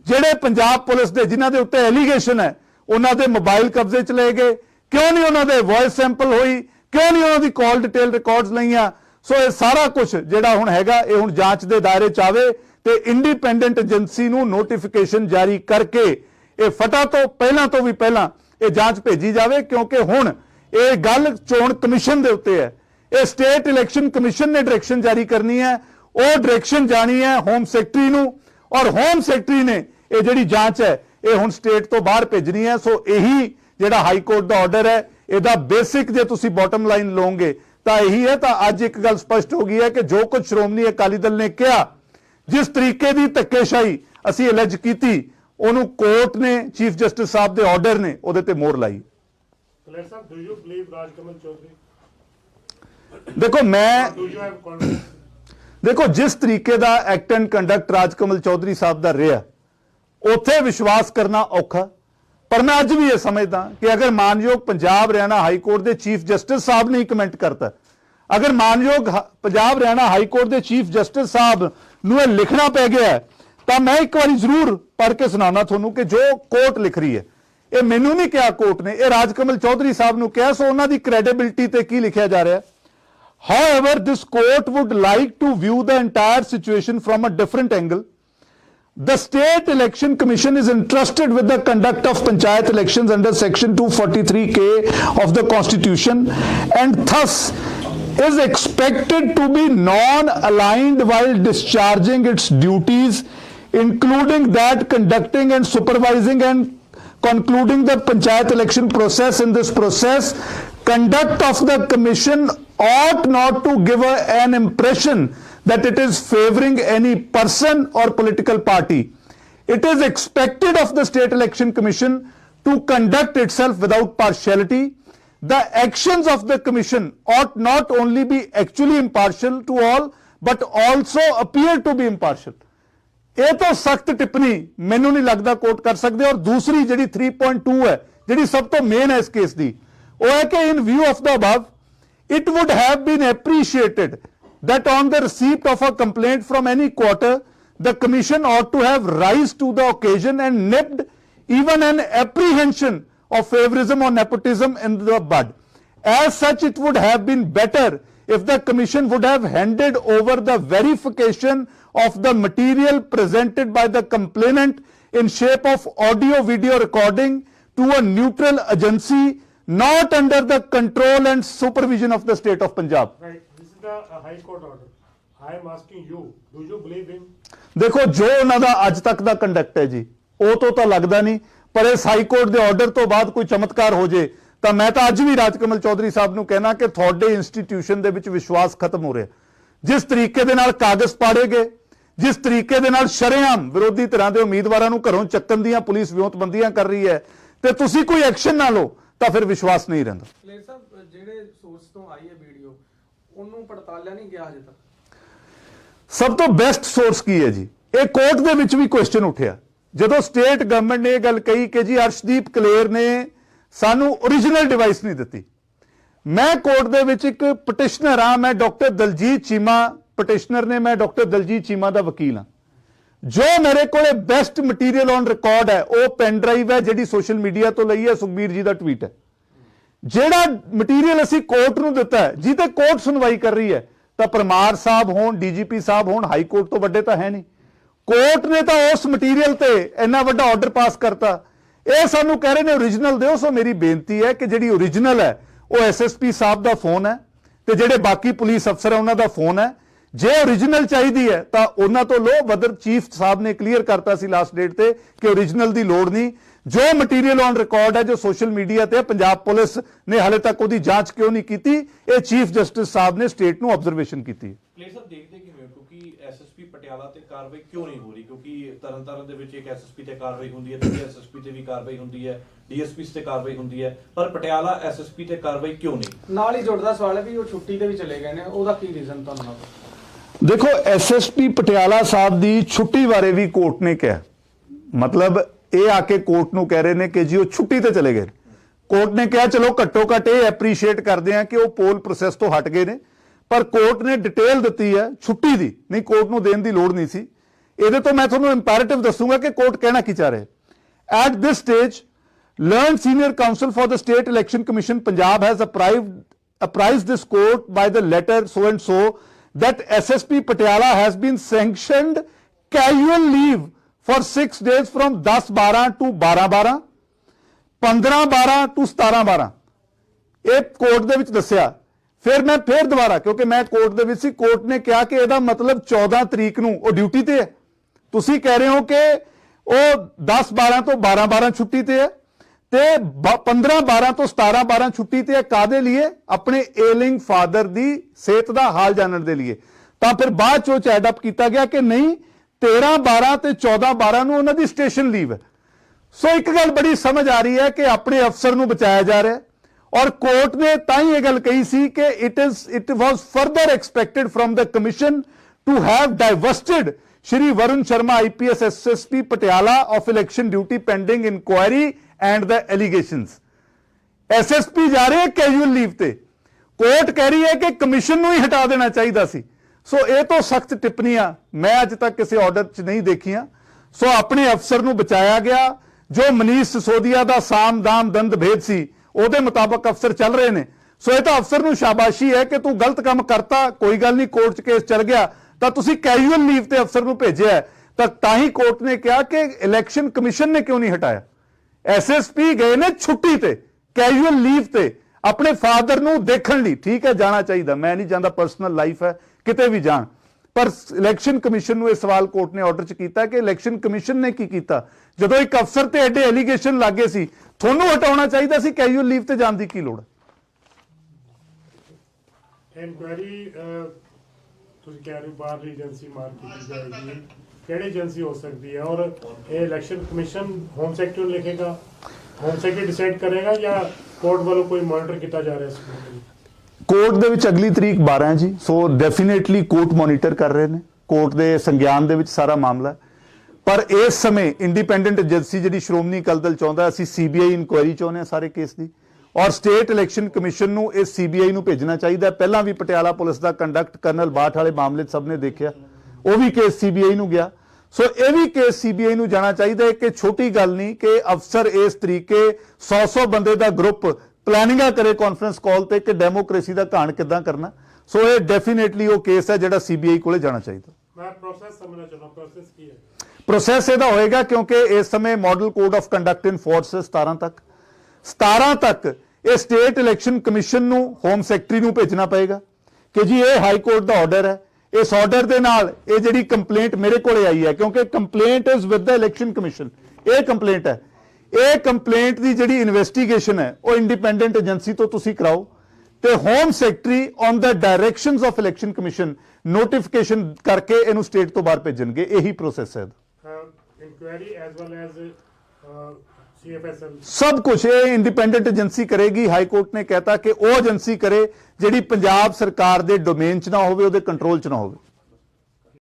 ਜਿਹੜੇ ਪੰਜਾਬ ਪੁਲਿਸ ਦੇ ਜਿਨ੍ਹਾਂ ਦੇ ਉੱਤੇ ਐਲੀਗੇਸ਼ਨ ਹੈ, ਉਹਨਾਂ ਦੇ ਮੋਬਾਈਲ ਕਬਜ਼ੇ 'ਚ ਲਏ ਗਏ। ਕਿਉਂ ਨਹੀਂ ਉਹਨਾਂ ਦੇ ਵੌਇਸ ਸੈਂਪਲ ਹੋਈ? ਕਿਉਂ ਨਹੀਂ ਉਹਨਾਂ ਦੀ ਕਾਲ ਡਿਟੇਲ ਰਿਕਾਰਡਸ ਲਈਆਂ? ਸੋ ਇਹ ਸਾਰਾ ਕੁਝ ਜਿਹੜਾ ਹੁਣ ਹੈਗਾ, ਇਹ ਹੁਣ ਜਾਂਚ ਦੇ ਦਾਇਰੇ 'ਚ ਆਵੇ ਤੇ ਇੰਡੀਪੈਂਡੈਂਟ ਏਜੰਸੀ ਨੂੰ ਨੋਟੀਫਿਕੇਸ਼ਨ ਜਾਰੀ ਕਰਕੇ ਇਹ ਫਟਾ ਤੋਂ ਪਹਿਲਾਂ ਤੋਂ ਵੀ ਪਹਿਲਾਂ ਇਹ ਜਾਂਚ ਭੇਜੀ ਜਾਵੇ, ਕਿਉਂਕਿ ਹੁਣ ਇਹ ਗੱਲ ਚੋਣ ਕਮਿਸ਼ਨ ਦੇ ਉੱਤੇ ਹੈ। ਇਹ ਸਟੇਟ ਇਲੈਕਸ਼ਨ ਕਮਿਸ਼ਨ ਨੇ ਡਾਇਰੈਕਸ਼ਨ ਜਾਰੀ ਕਰਨੀ ਹੈ। ਉਹ ਡਾਇਰੈਕਸ਼ਨ ਜਾਣੀ ਹੈ ਹੋਮ ਸੈਕਟਰੀ ਨੂੰ ਔਰ ਹੋਮ ਸੈਕਟਰੀ ਨੇ ਇਹ ਜਿਹੜੀ ਜਾਂਚ ਹੈ, ਇਹ ਹੁਣ ਸਟੇਟ ਤੋਂ ਬਾਹਰ ਭੇਜਣੀ ਹੈ। ਸੋ ਇਹੀ ਜਿਹੜਾ ਹਾਈ ਕੋਰਟ ਦਾ ਆਰਡਰ ਹੈ, ਇਹਦਾ ਬੇਸਿਕ ਜੇ ਤੁਸੀਂ ਬਾਟਮ ਲਾਈਨ ਲਓਗੇ, ਤਾਂ ਇਹੀ ਹੈ। ਤਾਂ ਅੱਜ ਇੱਕ ਗੱਲ ਸਪਸ਼ਟ ਹੋ ਗਈ ਹੈ ਕਿ ਜੋ ਕੁਝ ਸ਼੍ਰੋਮਣੀ ਅਕਾਲੀ ਦਲ ਨੇ ਕਿਹਾ, ਜਿਸ ਤਰੀਕੇ ਦੀ ਧੱਕੇਸ਼ਾਹੀ ਅਸੀਂ ਅਲੈਜ ਕੀਤੀ ਉਹਨੂੰ ਕੋਰਟ ਨੇ ਚੀਫ ਜਸਟਿਸ ਸਾਹਿਬ ਦੇ ਆਰਡਰ ਨੇ ਉਹਦੇ ਤੇ ਮੋਹਰ ਲਾਈ? ਦੇਖੋ ਮੈਂ? ਦੇਖੋ ਜਿਸ ਤਰੀਕੇ ਦਾ act and conduct Rajkamal Chaudhary ਸਾਹਿਬ ਦਾ ਰਿਹਾ ਉੱਥੇ ਵਿਸ਼ਵਾਸ ਕਰਨਾ ਔਖਾ ਪਰ ਮੈਂ ਅੱਜ ਵੀ ਇਹ ਸਮਝਦਾ ਕਿ ਅਗਰ ਮਾਨਯੋਗ ਪੰਜਾਬ ਹਰਿਆਣਾ ਹਾਈ ਕੋਰਟ ਦੇ ਚੀਫ ਜਸਟਿਸ ਸਾਹਿਬ ਨੇ ਕਮੈਂਟ ਕਰਤਾ ਅਗਰ ਮਾਨਯੋਗ ਪੰਜਾਬ ਹਰਿਆਣਾ ਹਾਈ ਕੋਰਟ ਦੇ ਚੀਫ ਜਸਟਿਸ ਸਾਹਿਬ ਨੂੰ ਇਹ ਲਿਖਣਾ ਪੈ ਗਿਆ ਤਾਂ ਮੈਂ ਇੱਕ ਵਾਰੀ ਜ਼ਰੂਰ ਪੜ੍ਹ ਕੇ ਸੁਣਾਉਣਾ ਤੁਹਾਨੂੰ ਕਿ ਜੋ ਕੋਰਟ ਲਿਖ ਰਹੀ ਹੈ ਇਹ ਮੈਨੂੰ ਨਹੀਂ ਕਿਹਾ ਕੋਰਟ ਨੇ ਇਹ ਰਾਜਕਮਲ ਚੌਧਰੀ ਸਾਹਿਬ ਨੂੰ ਕਿਹਾ ਸੋ ਉਹਨਾਂ ਦੀ ਕ੍ਰੈਡੀਬਿਲਿਟੀ ਤੇ ਕੀ ਲਿਖਿਆ ਜਾ ਰਿਹਾ ਹੈ However, this court would like to view the entire situation from a different angle. The State Election Commission is entrusted with the conduct of panchayat elections under section 243K of the Constitution and thus is expected to be non-aligned while discharging its duties including that conducting and supervising and concluding the panchayat election process. In this process conduct of the commission ought not to give a, an impression that it is favoring any person or political party. It is expected of the state election commission to conduct itself without partiality. The actions of the commission ought not only be actually impartial to all but also appear to be impartial ਇਹ ਤੋਂ ਸਖਤ ਟਿੱਪਣੀ ਮੈਨੂੰ ਨਹੀਂ ਲੱਗਦਾ ਕੋਟ ਕਰ ਸਕਦੇ ਔਰ ਦੂਸਰੀ ਜਿਹੜੀ 3.2 ਹੈ ਜਿਹੜੀ ਸਭ ਤੋਂ ਮੇਨ ਹੈ ਇਸ ਕੇਸ ਦੀ ਉਹ ਹੈ ਕਿ ਇਨ view of the above it would have been appreciated that on the receipt of a complaint from any quarter the commission ought to have rise to the occasion and nipped even an apprehension of favorism or nepotism in the bud as such it would have been better if the commission would have handed over the verification of the material presented by the complainant in shape of audio video recording to a neutral agency not under the control and supervision of the state of punjab Right, this is the uh, High Court order. I am asking you, do you believe him? ਦੇਖੋ ਜੋ ਉਹਨਾਂ ਦਾ ਅੱਜ ਤੱਕ ਦਾ ਕੰਡਕਟ ਹੈ ਜੀ ਉਹ ਤੋਂ ਤਾਂ ਲੱਗਦਾ ਨਹੀਂ ਪਰ ਇਸ ਹਾਈ ਕੋਰਟ ਦੇ ਆਰਡਰ ਤੋਂ ਬਾਅਦ ਕੋਈ ਚਮਤਕਾਰ ਹੋ ਜੇ ਤਾਂ ਮੈਂ ਤਾਂ ਅੱਜ ਵੀ ਰਾਜਕਮਲ ਚੌਧਰੀ ਸਾਹਿਬ ਨੂੰ ਕਹਿਣਾ ਕਿ ਤੁਹਾਡੇ ਇੰਸਟੀਟਿਊਸ਼ਨ ਦੇ ਵਿੱਚ ਵਿਸ਼ਵਾਸ ਖਤਮ ਹੋ ਰਿਹਾ ਜਿਸ ਤਰੀਕੇ ਦੇ ਨਾਲ ਕਾਗਜ਼ ਪਾੜੇ ਗਏ ਜਿਸ ਤਰੀਕੇ ਦੇ ਨਾਲ ਸ਼ਰੇਆਮ ਵਿਰੋਧੀ ਧਿਰਾਂ ਦੇ ਉਮੀਦਵਾਰਾਂ ਨੂੰ ਘਰੋਂ ਚੱਕਣ ਦੀਆਂ ਪੁਲਿਸ ਵਿਉਂਤਬੰਦੀਆਂ ਕਰ ਰਹੀ ਹੈ ਤੇ ਤੁਸੀਂ ਕੋਈ ਐਕਸ਼ਨ ਨਾ ਲਓ ਤਾਂ ਫਿਰ ਵਿਸ਼ਵਾਸ ਨਹੀਂ ਰਹਿੰਦਾ। ਪਲੇਅਰ ਸਾਹਿਬ ਜਿਹੜੇ ਸੋਰਸ ਤੋਂ ਆਈ ਹੈ ਵੀਡੀਓ ਉਹਨੂੰ ਪੜਤਾਲਿਆ ਨਹੀਂ ਗਿਆ ਹਜੇ ਤੱਕ? ਸਭ ਤੋਂ ਬੈਸਟ ਸੋਰਸ ਕੀ ਹੈ ਜੀ? ਇਹ ਕੋਰਟ ਦੇ ਵਿੱਚ ਵੀ ਕੁਐਸਚਨ ਉੱਠਿਆ। ਜਦੋਂ ਸਟੇਟ ਗਵਰਨਮੈਂਟ ਨੇ ਇਹ ਗੱਲ ਕਹੀ ਕਿ ਜੀ ਅਰਸ਼ਦੀਪ ਕਲੇਰ ਨੇ ਸਾਨੂੰ origignal ਡਿਵਾਈਸ ਨਹੀਂ ਦਿੱਤੀ। ਮੈਂ ਕੋਰਟ ਦੇ ਵਿੱਚ ਇੱਕ ਪਟੀਸ਼ਨਰ ਆ ਮੈਂ ਡਾਕਟਰ ਦਲਜੀਤ ਚੀਮਾ ਪਟੀਸ਼ਨਰ ਨੇ, ਮੈਂ ਡਾਕਟਰ ਦਲਜੀਤ ਚੀਮਾ ਦਾ ਵਕੀਲ ਹਾਂ। ਜੋ ਮੇਰੇ ਕੋਲੇ ਬੈਸਟ ਮਟੀਰੀਅਲ ਔਨ ਰਿਕਾਰਡ ਹੈ, ਉਹ ਪੈਨ ਡਰਾਈਵ ਹੈ, ਜਿਹੜੀ ਸੋਸ਼ਲ ਮੀਡੀਆ ਤੋਂ ਲਈ ਹੈ, ਸੁਖਬੀਰ ਜੀ ਦਾ ਟਵੀਟ ਹੈ। ਜਿਹੜਾ ਮਟੀਰੀਅਲ ਅਸੀਂ ਕੋਰਟ ਨੂੰ ਦਿੱਤਾ ਹੈ ਜਿਹਤੇ ਕੋਰਟ ਸੁਣਵਾਈ ਕਰ ਰਹੀ ਹੈ, ਤਾਂ ਪਰਮਾਰ ਸਾਹਿਬ ਹੋਣ ਡੀਜੀਪੀ ਸਾਹਿਬ ਹੋਣ ਹਾਈ ਕੋਰਟ ਤੋਂ ਵੱਡੇ ਤਾਂ ਹੈ ਨਹੀਂ। ਕੋਰਟ ਨੇ ਤਾਂ ਉਸ ਮਟੀਰੀਅਲ ਤੇ ਇੰਨਾ ਵੱਡਾ ਆਰਡਰ ਪਾਸ ਕਰਤਾ। ਇਹ ਸਾਨੂੰ ਕਹਿ ਰਹੇ ਨੇ origignal ਦਿਓ, ਸੋ ਮੇਰੀ ਬੇਨਤੀ ਹੈ ਕਿ ਜਿਹੜੀ origignal ਹੈ, ਉਹ ਐਸਐਸਪੀ ਸਾਹਿਬ ਦਾ ਫੋਨ ਹੈ, ਤੇ ਜਿਹੜੇ ਬਾਕੀ ਪੁਲਿਸ ਅਫਸਰ ਹੈ ਉਹਨਾਂ ਦਾ ਫੋਨ ਹੈ ਜੇ origignal ਚਾਹੀਦੀ ਹੈ ਤਾਂ ਉਹਨਾਂ ਤੋਂ ਲੋ ਬਦਰ ਚੀਫ ਸਾਹਿਬ ਨੇ ਕਲੀਅਰ ਕਰਤਾ ਸੀ ਲਾਸਟ ਡੇਟ ਤੇ ਕਿ origignal ਦੀ ਲੋੜ ਨਹੀਂ। ਜੋ ਮਟੀਰੀਅਲ ਔਨ ਰਿਕਾਰਡ ਹੈ ਜੋ ਸੋਸ਼ਲ ਮੀਡੀਆ ਤੇ ਹੈ, ਪੰਜਾਬ ਪੁਲਿਸ ਨੇ ਹਾਲੇ ਤੱਕ ਉਹਦੀ ਜਾਂਚ ਕਿਉਂ ਨਹੀਂ ਕੀਤੀ? ਇਹ ਚੀਫ ਜਸਟਿਸ ਸਾਹਿਬ ਨੇ ਸਟੇਟ ਨੂੰ ਆਬਜ਼ਰਵੇਸ਼ਨ ਕੀਤੀ ਸਾਹਿਬ ਦੇਖਦੇ ਕਿਵੇਂ ਕਿਉਂਕਿ ਐਸਐਸਪੀ ਪਟਿਆਲਾ ਤੇ ਕਾਰਵਾਈ ਕਿਉਂ ਨਹੀਂ ਹੋ ਰਹੀ? ਕਿਉਂਕਿ ਤਰਨਤਾਰਨ ਦੇ ਵਿੱਚ ਇੱਕ ਐਸਐਸਪੀ ਤੇ ਕਾਰਵਾਈ ਹੁੰਦੀ ਹੈ ਤੇ ਐਸਐਸਪੀ ਤੇ ਵੀ ਕਾਰਵਾਈ ਹੁੰਦੀ ਹੈ ਡੀਐਸਪੀ ਤੇ ਕਾਰਵਾਈ ਹੁੰਦੀ ਹੈ। ਪਰ ਪਟਿਆਲਾ ਐਸਐਸਪੀ ਤੇ ਕਾਰਵਾਈ ਕਿਉਂ ਨਹੀਂ? ਨਾਲ ਹੀ ਜੁੜਦਾ ਸਵਾਲ ਹੈ ਵੀ ਉਹ ਛੁੱਟੀ ਤੇ ਵੀ ਚਲੇ ਗਏ ਨੇ। ਉਹਦਾ ਕੀ ਰੀਜ਼ਨ ਤੁਹਾਨੂੰ ਲੱਗਦਾ? ਦੇਖੋ ਐਸਐਸਪੀ ਪਟਿਆਲਾ ਸਾਹਿਬ ਦੀ ਛੁੱਟੀ ਬਾਰੇ ਵੀ ਕੋਰਟ ਨੇ ਕਿਹਾ। ਮਤਲਬ ਇਹ ਆ ਕੇ ਕੋਰਟ ਨੂੰ ਕਹਿ ਰਹੇ ਨੇ ਕਿ ਜੀ ਉਹ ਛੁੱਟੀ ਤੇ ਚਲੇ ਗਏ ਕੋਰਟ ਨੇ ਕਿਹਾ, ਚਲੋ ਘੱਟੋ ਘੱਟ ਇਹ ਐਪਰੀਸ਼ੀਏਟ ਕਰਦੇ ਆ ਕਿ ਉਹ ਪੋਲ ਪ੍ਰੋਸੈਸ ਤੋਂ ਹਟ ਗਏ ਨੇ। ਪਰ ਕੋਰਟ ਨੇ ਡਿਟੇਲ ਦਿੱਤੀ ਹੈ ਛੁੱਟੀ ਦੀ। ਨਹੀਂ, ਕੋਰਟ ਨੂੰ ਦੇਣ ਦੀ ਲੋੜ ਨਹੀਂ ਸੀ। ਇਹਦੇ ਤੋਂ ਮੈਂ ਤੁਹਾਨੂੰ ਇੰਪੈਰੇਟਿਵ ਦੱਸੂਗਾ ਕਿ ਕੋਰਟ ਕਹਿਣਾ ਕੀ ਚਾਹ ਰਿਹਾ at this stage learn senior counsel for the state election commission, punjab has apprised apprised this court by the letter so and so that ssp patiala has been sanctioned casual leave for 6 days from 10 12 to 12 12 15 12 to 17 12 ਇਹ ਕੋਰਟ ਦੇ ਵਿੱਚ ਦੱਸਿਆ। ਫਿਰ ਮੈਂ ਫਿਰ ਦੁਬਾਰਾ, ਕਿਉਂਕਿ ਮੈਂ ਕੋਰਟ ਦੇ ਵਿੱਚ ਸੀ ਕੋਰਟ ਨੇ ਕਿਹਾ ਕਿ ਇਹਦਾ ਮਤਲਬ 14 ਤਰੀਕ ਨੂੰ, ਉਹ ਡਿਊਟੀ ਤੇ ਹੈ। ਤੁਸੀਂ ਕਹਿ ਰਹੇ ਹੋ ਕਿ ਉਹ 10 12 ਤੋਂ 12 12 ਛੁੱਟੀ ਤੇ ਹੈ। ਤੇ 15 12 ਤੋਂ 17 12 ਛੁੱਟੀ ਤੇ ਹੈ ਕਾਦੇ ਲਈ ਆਪਣੇ ਏਲਿੰਗ ਫਾਦਰ ਦੀ ਸਿਹਤ ਦਾ ਹਾਲ ਜਾਣਨ ਦੇ ਲਈ ਤਾਂ ਫਿਰ ਬਾਅਦ ਚੋਂ ਚੈਟ ਅਪ ਕੀਤਾ ਗਿਆ ਕਿ ਨਹੀਂ 13 12 ਤੇ 14 12 ਨੂੰ ਉਹਨਾਂ ਦੀ ਸਟੇਸ਼ਨ ਲੀਵ ਹੈ। ਸੋ ਇੱਕ ਗੱਲ ਬੜੀ ਸਮਝ ਆ ਰਹੀ ਹੈ ਕਿ ਆਪਣੇ ਅਫਸਰ ਨੂੰ ਬਚਾਇਆ ਜਾ ਰਿਹਾ ਔਰ ਕੋਰਟ ਨੇ ਤਾਂ ਹੀ ਇਹ ਗੱਲ ਕਹੀ ਸੀ ਕਿ it is it was further expected from the commission to have divested Shri Varun Sharma IPS SSP Patiala of election duty pending inquiry and the allegations SSP ਜਾ ਰਹੇ ਕੈਜੂਅਲ ਲੀਵ ਤੇ। ਕੋਰਟ ਕਹਿ ਰਹੀ ਹੈ ਕਿ ਕਮਿਸ਼ਨ ਨੂੰ ਹੀ ਹਟਾ ਦੇਣਾ ਚਾਹੀਦਾ ਸੀ। ਸੋ ਇਹ ਤੋਂ ਸਖਤ ਟਿੱਪਣੀਆਂ ਮੈਂ ਅੱਜ ਤੱਕ ਕਿਸੇ ਆਰਡਰ 'ਚ ਨਹੀਂ ਦੇਖੀਆਂ। ਸੋ ਆਪਣੇ ਅਫਸਰ ਨੂੰ ਬਚਾਇਆ ਗਿਆ। ਜੋ ਮਨੀਸ਼ ਸਿਸੋਦੀਆ ਦਾ ਸਾਮ ਦਾਮ ਦੰਦ ਭੇਦ ਸੀ, ਉਹਦੇ ਮੁਤਾਬਕ ਅਫਸਰ ਚੱਲ ਰਹੇ ਨੇ। ਸੋ ਇਹ ਤਾਂ ਅਫਸਰ ਨੂੰ ਸ਼ਾਬਾਸ਼ੀ ਹੈ ਕਿ ਤੂੰ ਗਲਤ ਕੰਮ ਕਰਤਾ, ਕੋਈ ਗੱਲ ਨਹੀਂ ਕੋਰਟ 'ਚ ਕੇਸ ਚੱਲ ਗਿਆ। ਤਾਂ ਤੁਸੀਂ ਕੈਜੂਅਲ ਲੀਵ ਤੇ ਅਫਸਰ ਨੂੰ ਭੇਜਿਆ ਤਾਂ ਤਾਂ ਹੀ ਕੋਰਟ ਨੇ ਕਿਹਾ ਕਿ ਇਲੈਕਸ਼ਨ ਕਮਿਸ਼ਨ ਨੇ ਕਿਉਂ ਨਹੀਂ ਹਟਾਇਆ? ਐਸਐਸਪੀ ਗਏ ਨੇ ਛੁੱਟੀ ਤੇ ਕੈਜੂਅਲ ਲੀਵ ਤੇ, ਆਪਣੇ ਫਾਦਰ ਨੂੰ ਦੇਖਣ ਲਈ। ਠੀਕ ਹੈ, ਜਾਣਾ ਚਾਹੀਦਾ। ਮੈਂ ਨਹੀਂ ਜਾਂਦਾ ਪਰਸਨਲ ਲਾਈਫ ਹੈ, ਕਿਤੇ ਵੀ ਜਾਣ। ਪਰ ਇਲੈਕਸ਼ਨ ਕਮਿਸ਼ਨ ਨੂੰ ਇਹ ਸਵਾਲ ਕੋਰਟ ਨੇ ਆਰਡਰ ਚ ਕੀਤਾ ਕਿ ਇਲੈਕਸ਼ਨ ਕਮਿਸ਼ਨ ਨੇ ਕੀ ਕੀਤਾ? ਜਦੋਂ ਇੱਕ ਅਫਸਰ ਤੇ ਐਡੇ ਐਲੀਗੇਸ਼ਨ ਲੱਗੇ ਸੀ, ਤੁਹਾਨੂੰ ਹਟਾਉਣਾ ਚਾਹੀਦਾ ਸੀ ਕੈਜੂਅਲ ਲੀਵ ਤੇ ਜਾਣ ਦੀ ਕੀ ਲੋੜ? ਇਨਕੁਆਇਰੀ ਤੁਸੀਂ ਕਹਿ ਰਹੇ ਬਾਹਰਲੀ ਏਜੰਸੀ ਮਾਰ ਕੀਤੀ ਜਾਏਗੀ। ਕਿਹੜੀ ਏਜੰਸੀ ਹੋ ਸਕਦੀ ਹੈ? ਔਰ ਇਹ ਇਲੈਕਸ਼ਨ ਕਮਿਸ਼ਨ ਹੋਮ ਸੈਕਟਰੀ ਲਿਖੇਗਾ? ਹੋਮ ਸੈਕਟਰੀ ਡਿਸਾਈਡ ਕਰੇਗਾ ਜਾਂ ਕੋਰਟ ਵੱਲੋਂ ਕੋਈ ਮੋਨੀਟਰ ਕੀਤਾ ਜਾ ਰਿਹਾ ਇਸ ਨੂੰ ਕੋਰਟ ਦੇ ਵਿੱਚ ਅਗਲੀ ਤਰੀਕ 12 ਹੈ ਜੀ। ਸੋ ਡੈਫੀਨੇਟਲੀ ਕੋਰਟ ਮੋਨੀਟਰ ਕਰ ਰਹੇ ਨੇ। ਕੋਰਟ ਦੇ ਸੰਗਿਆਨ ਦੇ ਵਿੱਚ ਸਾਰਾ ਮਾਮਲਾ ਪਰ ਇਸ ਸਮੇਂ ਇੰਡੀਪੈਂਡੈਂਟ ਏਜੰਸੀ ਜਿਹੜੀ ਸ਼੍ਰੋਮਣੀ ਅਕਾਲੀ ਦਲ ਚਾਹੁੰਦਾ ਅਸੀਂ ਸੀਬੀਆਈ ਇਨਕੁਆਇਰੀ ਚਾਹੁੰਦੇ ਹਾਂ ਸਾਰੇ ਕੇਸ ਦੀ। ਔਰ ਸਟੇਟ ਇਲੈਕਸ਼ਨ ਕਮਿਸ਼ਨ ਨੂੰ ਇਸ ਸੀਬੀਆਈ ਨੂੰ ਭੇਜਣਾ ਚਾਹੀਦਾ ਪਹਿਲਾਂ ਵੀ ਪਟਿਆਲਾ ਪੁਲਿਸ ਦਾ ਕੰਡਕਟ ਕਰਨਲ ਬਾਠ ਵਾਲੇ ਮਾਮਲੇ ਸਭ ਨੇ ਦੇਖਿਆ। ਉਹ ਵੀ ਕੇਸ ਸੀਬੀਆਈ ਨੂੰ ਗਿਆ। ਸੋ ਇਹ ਵੀ ਕੇਸ ਸੀਬੀਆਈ ਨੂੰ ਜਾਣਾ ਚਾਹੀਦਾ ਹੈ ਕਿ ਛੋਟੀ ਗੱਲ ਨਹੀਂ ਕਿ ਅਫਸਰ ਇਸ ਤਰੀਕੇ 100-100 ਬੰਦੇ ਦਾ ਗਰੁੱਪ ਪਲੈਨਿੰਗਾਂ ਕਰੇ ਕਾਨਫਰੰਸ ਕਾਲ ਤੇ ਕਿ ਡੈਮੋਕ੍ਰੇਸੀ ਦਾ ਘਾਣ ਕਿੱਦਾਂ ਕਰਨਾ। ਸੋ ਇਹ ਡੈਫੀਨੇਟਲੀ ਉਹ ਕੇਸ ਹੈ ਜਿਹੜਾ ਸੀਬੀਆਈ ਕੋਲੇ ਜਾਣਾ ਚਾਹੀਦਾ। ਮੈਂ ਪ੍ਰੋਸੈਸ ਸਮਝਣਾ ਚਾਹੁੰਦਾ ਪ੍ਰੋਸੈਸ ਕੀ ਹੈ? ਪ੍ਰੋਸੈਸ ਇਹਦਾ ਹੋਏਗਾ ਕਿਉਂਕਿ ਇਸ ਸਮੇਂ model code of conduct in force 17 ਤੱਕ। 17 ਤੱਕ ਇਹ ਸਟੇਟ ਇਲੈਕਸ਼ਨ ਕਮਿਸ਼ਨ ਨੂੰ ਹੋਮ ਸੈਕਟਰੀ ਨੂੰ ਭੇਜਣਾ ਪਏਗਾ ਕਿ ਜੀ ਇਹ ਹਾਈ ਕੋਰਟ ਦਾ ਆਰਡਰ ਹੈ। ਇਸ ਆਰਡਰ ਦੇ ਨਾਲ ਇਹ ਜਿਹੜੀ ਕੰਪਲੇਂਟ ਮੇਰੇ ਕੋਲੇ ਆਈ ਹੈ, ਕਿਉਂਕਿ complaint is with the election commission ਇਹ ਕੰਪਲੇਂਟ ਹੈ। ਇਹ ਕੰਪਲੇਂਟ ਦੀ ਜਿਹੜੀ ਇਨਵੈਸਟੀਗੇਸ਼ਨ ਹੈ, ਉਹ ਇੰਡੀਪੈਂਡੈਂਟ ਏਜੰਸੀ ਤੋਂ ਤੁਸੀਂ ਕਰਾਓ। ਤੇ home secretary on the directions of election commission notification ਕਰਕੇ ਇਹਨੂੰ ਸਟੇਟ ਤੋਂ ਬਾਹਰ ਭੇਜਣਗੇ। ਇਹੀ ਪ੍ਰੋਸੈਸ ਹੈ ਇਨਕੁਆਇਰੀ ਐਸ ਵੈਲ ਐਸ ਸਭ ਕੁਝ ਇਹ ਇੰਡੀਪੈਂਡੈਂਟ ਏਜੰਸੀ ਕਰੇਗੀ ਹਾਈ ਕੋਰਟ ਨੇ ਕਹਿਤਾ ਕਿ ਉਹ ਏਜੰਸੀ ਕਰੇ ਜਿਹੜੀ ਪੰਜਾਬ ਸਰਕਾਰ ਦੇ ਡੋਮੇਨ 'ਚ ਨਾ ਹੋਵੇ, ਉਹਦੇ ਕੰਟਰੋਲ 'ਚ ਨਾ ਹੋਵੇ।